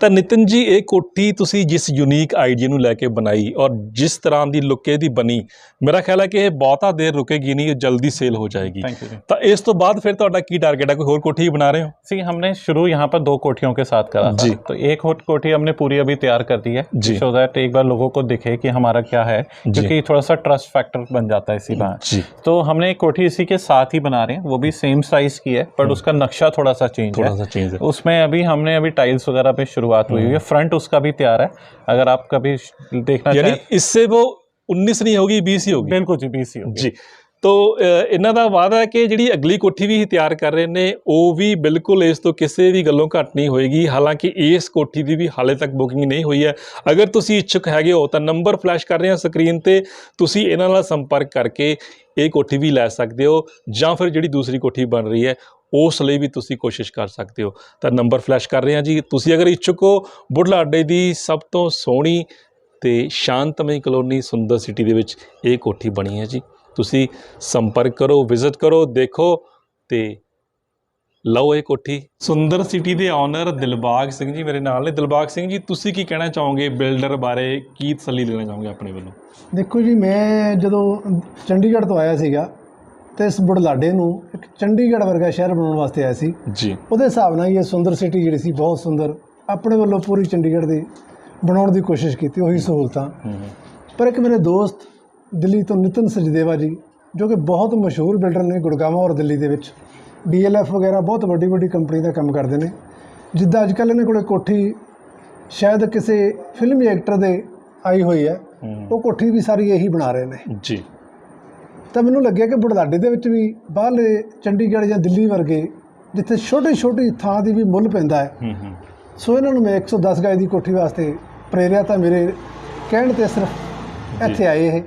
ਤਾਂ ਨਿਤਿਨ ਜੀ ਇਹ ਕੋਠੀ ਤੁਸੀਂ ਜਿਸ ਯੂਨੀਕ ਆਈਡੀਆ ਨੂੰ ਲੈ ਕੇ ਬਣਾਈ ਔਰ ਜਿਸ ਤਰ੍ਹਾਂ ਦੀ ਲੁੱਕ ਇਹਦੀ ਬਣੀ ਮੇਰਾ ਖਿਆਲ ਹੈ ਕਿ ਇਹ ਬਹੁਤਾ ਦੇਰ ਰੁਕੇਗੀ ਨਹੀਂ ਇਹ ਜਲਦੀ ਸੇਲ ਹੋ ਜਾਏਗੀ थैंक यू ਤਾਂ ਇਸ ਤੋਂ ਬਾਅਦ ਫਿਰ ਤੁਹਾਡਾ ਕੀ ਟਾਰਗੇਟ ਹੈ ਕੋਈ ਹੋਰ ਕੋਠੀ ਬਣਾ ਰਹੇ ਹੋ सी हमने शुरू यहाँ पर दो कोठियों के साथ करा था जी। तो एक होट- कोठी हमने पूरी अभी तैयार कर दी है जी। सो दैट एक बार लोगों को दिखे कि हमारा क्या है क्योंकि थोड़ा सा ट्रस्ट फैक्टर बन जाता है इसी बार जी तो हमने एक कोठी इसी के साथ ही बना रहे हैं वो भी सेम साइज की है बट उसका नक्शा थोड़ा सा चेंज थोड़ा है सा चेंज है उसमें अभी हमने अभी टाइल्स वगैरह पे शुरुआत हुई हुई है फ्रंट उसका भी तैयार है अगर आप कभी श- देखना यानी चाहें इससे वो 19 नहीं होगी 20 ही होगी बिल्कुल जी बीसी होगी ਜੀ ਤੋ ਅ, ਇਹਨਾਂ ਦਾ ਵਾਅਦਾ ਹੈ ਕਿ ਜਿਹੜੀ ਅਗਲੀ ਕੋਠੀ ਵੀ ਇਹ ਤਿਆਰ ਕਰ ਰਹੇ ਨੇ ਉਹ ਵੀ ਬਿਲਕੁਲ ਇਸ ਤੋਂ ਕਿਸੇ ਵੀ ਗੱਲੋਂ ਘੱਟ ਨਹੀਂ ਹੋਏਗੀ ਹਾਲਾਂਕਿ ਇਸ ਕੋਠੀ ਦੀ ਵੀ ਹਾਲੇ ਤੱਕ ਬੁਕਿੰਗ ਨਹੀਂ ਹੋਈ ਹੈ ਅਗਰ ਤੁਸੀਂ ਇੱਛੁਕ ਹੈਗੇ ਹੋ ਤਾਂ ਨੰਬਰ ਫਲੈਸ਼ ਕਰ ਰਹੇ ਹਾਂ ਸਕਰੀਨ ਤੇ ਤੁਸੀਂ ਇਹਨਾਂ ਨਾਲ ਸੰਪਰਕ ਕਰਕੇ ਇਹ ਕੋਠੀ ਵੀ ਲੈ ਸਕਦੇ ਹੋ ਜਾਂ ਫਿਰ ਜਿਹੜੀ ਦੂਸਰੀ ਕੋਠੀ ਬਣ ਰਹੀ ਹੈ ਉਸ ਲਈ ਵੀ ਤੁਸੀਂ ਕੋਸ਼ਿਸ਼ ਕਰ ਸਕਦੇ ਹੋ। ਤਾਂ ਨੰਬਰ ਫਲੈਸ਼ ਕਰ ਰਹੇ ਹਾਂ ਜੀ। ਤੁਸੀਂ ਅਗਰ ਇੱਛੁਕ ਹੋ ਬੁਢਲਾ ਅੱਡੇ ਦੀ ਸਭ ਤੋਂ ਸੋਹਣੀ ਤੇ ਸ਼ਾਂਤਮਈ ਕਲੋਨੀ ਸੁੰਦਰ ਸਿਟੀ ਦੇ ਵਿੱਚ ਇਹ ਕੋਠੀ ਬਣੀ ਹੈ ਜੀ। ਤੁਸੀਂ ਸੰਪਰਕ ਕਰੋ ਵਿਜ਼ਿਟ ਕਰੋ ਦੇਖੋ ਤੇ ਲਓ ਇਹ ਕੋਠੀ। ਸੁੰਦਰ ਸਿਟੀ ਦੇ ਓਨਰ ਦਿਲਬਾਗ ਸਿੰਘ ਜੀ ਮੇਰੇ ਨਾਲ ਨੇ। ਦਿਲਬਾਗ ਸਿੰਘ ਜੀ ਤੁਸੀਂ ਕੀ ਕਹਿਣਾ ਚਾਹੋਗੇ ਬਿਲਡਰ ਬਾਰੇ? ਕੀ ਤਸੱਲੀ ਦੇਣਾ ਚਾਹੋਗੇ ਆਪਣੇ ਵੱਲੋਂ? ਦੇਖੋ ਜੀ ਮੈਂ ਜਦੋਂ ਚੰਡੀਗੜ੍ਹ ਤੋਂ ਆਇਆ ਸੀਗਾ ਤੇ ਇਸ ਬੁਢਲਾਡੇ ਨੂੰ ਇੱਕ ਚੰਡੀਗੜ੍ਹ ਵਰਗਾ ਸ਼ਹਿਰ ਬਣਾਉਣ ਵਾਸਤੇ ਆਇਆ ਸੀ। ਜੀ। ਉਹਦੇ ਹਿਸਾਬ ਨਾਲ ਇਹ ਸੁੰਦਰ ਸਿਟੀ ਜਿਹੜੀ ਸੀ ਬਹੁਤ ਸੁੰਦਰ ਆਪਣੇ ਵੱਲੋਂ ਪੂਰੀ ਚੰਡੀਗੜ੍ਹ ਦੀ ਬਣਾਉਣ ਦੀ ਕੋਸ਼ਿਸ਼ ਕੀਤੀ ਉਹੀ ਸਹੂਲਤਾਂ। ਪਰ ਇੱਕ ਮੇਰੇ ਦੋਸਤ ਦਿੱਲੀ ਤੋਂ ਨਿਤਨ ਸਚਦੇਵਾ ਜੀ ਜੋ ਕਿ ਬਹੁਤ ਮਸ਼ਹੂਰ ਬਿਲਡਰ ਨੇ ਗੁੜਗਾਵਾਂ ਔਰ ਦਿੱਲੀ ਦੇ ਵਿੱਚ ਡੀਐਲਐਫ ਵਗੈਰਾ ਬਹੁਤ ਵੱਡੀ ਵੱਡੀ ਕੰਪਨੀ ਦਾ ਕੰਮ ਕਰਦੇ ਨੇ। ਜਿੱਦਾਂ ਅੱਜ ਕੱਲ੍ਹ ਇਹਨਾਂ ਕੋਲੇ ਕੋਠੀ ਸ਼ਾਇਦ ਕਿਸੇ ਫਿਲਮੀ ਐਕਟਰ ਦੇ ਆਈ ਹੋਈ ਹੈ। ਉਹ ਕੋਠੀ ਵੀ ਸਾਰੀ ਇਹੀ ਬਣਾ ਰਹੇ ਨੇ। ਜੀ। ਤਾਂ ਮੈਨੂੰ ਲੱਗਿਆ ਕਿ ਬੁਢਲਾਡੇ ਦੇ ਵਿੱਚ ਵੀ ਬਾਹਰਲੇ ਚੰਡੀਗੜ੍ਹ ਜਾਂ ਦਿੱਲੀ ਵਰਗੇ ਜਿੱਥੇ ਛੋਟੀ ਛੋਟੀ ਥਾਂ ਦੀ ਵੀ ਮੁੱਲ ਪੈਂਦਾ ਹੈ। ਸੋ ਇਹਨਾਂ ਨੂੰ ਮੈਂ 110 ਗਜ ਦੀ ਕੋਠੀ ਵਾਸਤੇ ਪ੍ਰੇਰਿਆ ਤਾਂ ਮੇਰੇ ਕਹਿਣ ਤੇ ਸਿਰਫ ਇੱਥੇ ਆਏ ਇਹ।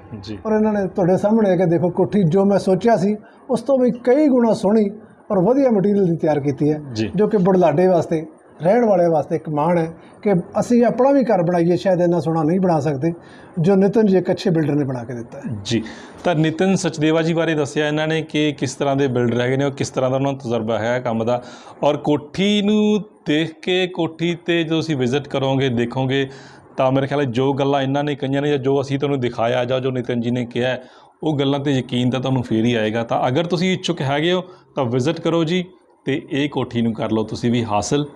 ਔਰ ਇਹਨਾਂ ਨੇ ਤੁਹਾਡੇ ਸਾਹਮਣੇ ਆ ਕੇ ਦੇਖੋ ਕੋਠੀ ਜੋ ਮੈਂ ਸੋਚਿਆ ਸੀ ਉਸ ਤੋਂ ਵੀ ਕਈ ਗੁਣਾ ਸੋਹਣੀ ਔਰ ਵਧੀਆ ਮਟੀਰੀਅਲ ਦੀ ਤਿਆਰ ਕੀਤੀ ਹੈ ਜੀ। ਜੋ ਕਿ ਬੁਢਲਾਡੇ ਵਾਸਤੇ ਰਹਿਣ ਵਾਲੇ ਵਾਸਤੇ ਇੱਕ ਮਾਣ ਹੈ ਕਿ ਅਸੀਂ ਆਪਣਾ ਵੀ ਘਰ ਬਣਾਈਏ, ਸ਼ਾਇਦ ਇੰਨਾ ਸੋਹਣਾ ਨਹੀਂ ਬਣਾ ਸਕਦੇ, ਜੋ ਨਿਤਨ ਜੀ ਇੱਕ ਅੱਛੇ ਬਿਲਡਰ ਨੇ ਬਣਾ ਕੇ ਦਿੱਤਾ ਹੈ। ਜੀ, ਤਾਂ ਨਿਤਨ ਸਚਦੇਵਾ ਜੀ ਬਾਰੇ ਦੱਸਿਆ ਇਹਨਾਂ ਨੇ ਕਿ ਕਿਸ ਤਰ੍ਹਾਂ ਦੇ ਬਿਲਡਰ ਹੈਗੇ ਨੇ ਔਰ ਕਿਸ ਤਰ੍ਹਾਂ ਦਾ ਉਹਨਾਂ ਨੂੰ ਤਜਰਬਾ ਹੈ ਕੰਮ ਦਾ। ਔਰ ਕੋਠੀ ਨੂੰ ਦੇਖ ਕੇ, ਕੋਠੀ ਤੇ ਜੋ ਅਸੀਂ ਵਿਜ਼ਿਟ ਕਰੋਗੇ, ਦੇਖੋਗੇ, ਤਾਂ ਮੇਰੇ ਖਿਆਲ ਜੋ ਗੱਲਾਂ ਇਹਨਾਂ ਨੇ ਕਹੀਆਂ ਨੇ ਜਾਂ ਜੋ ਅਸੀਂ ਤੁਹਾਨੂੰ ਦਿਖਾਇਆ ਜਾਂ ਜੋ ਨਿਤਨ ਜੀ ਨੇ ਕਿਹਾ ਉਹ ਗੱਲਾਂ ਤੇ ਯਕੀਨ ਤਾਂ ਤੁਹਾਨੂੰ ਫੇਰ ਹੀ ਆਏਗਾ। ਤਾਂ ਅਗਰ ਤੁਸੀਂ ਇੱਛੁਕ ਹੈਗੇ ਹੋ, ਤਾਂ ਵਿਜ਼ਿਟ ਕਰੋ ਜੀ ਤੇ ਇਹ ਕੋਠੀ ਨੂੰ ਕਰ ਲਓ, ਤੁਸੀਂ ਵੀ ਹਾਸਲ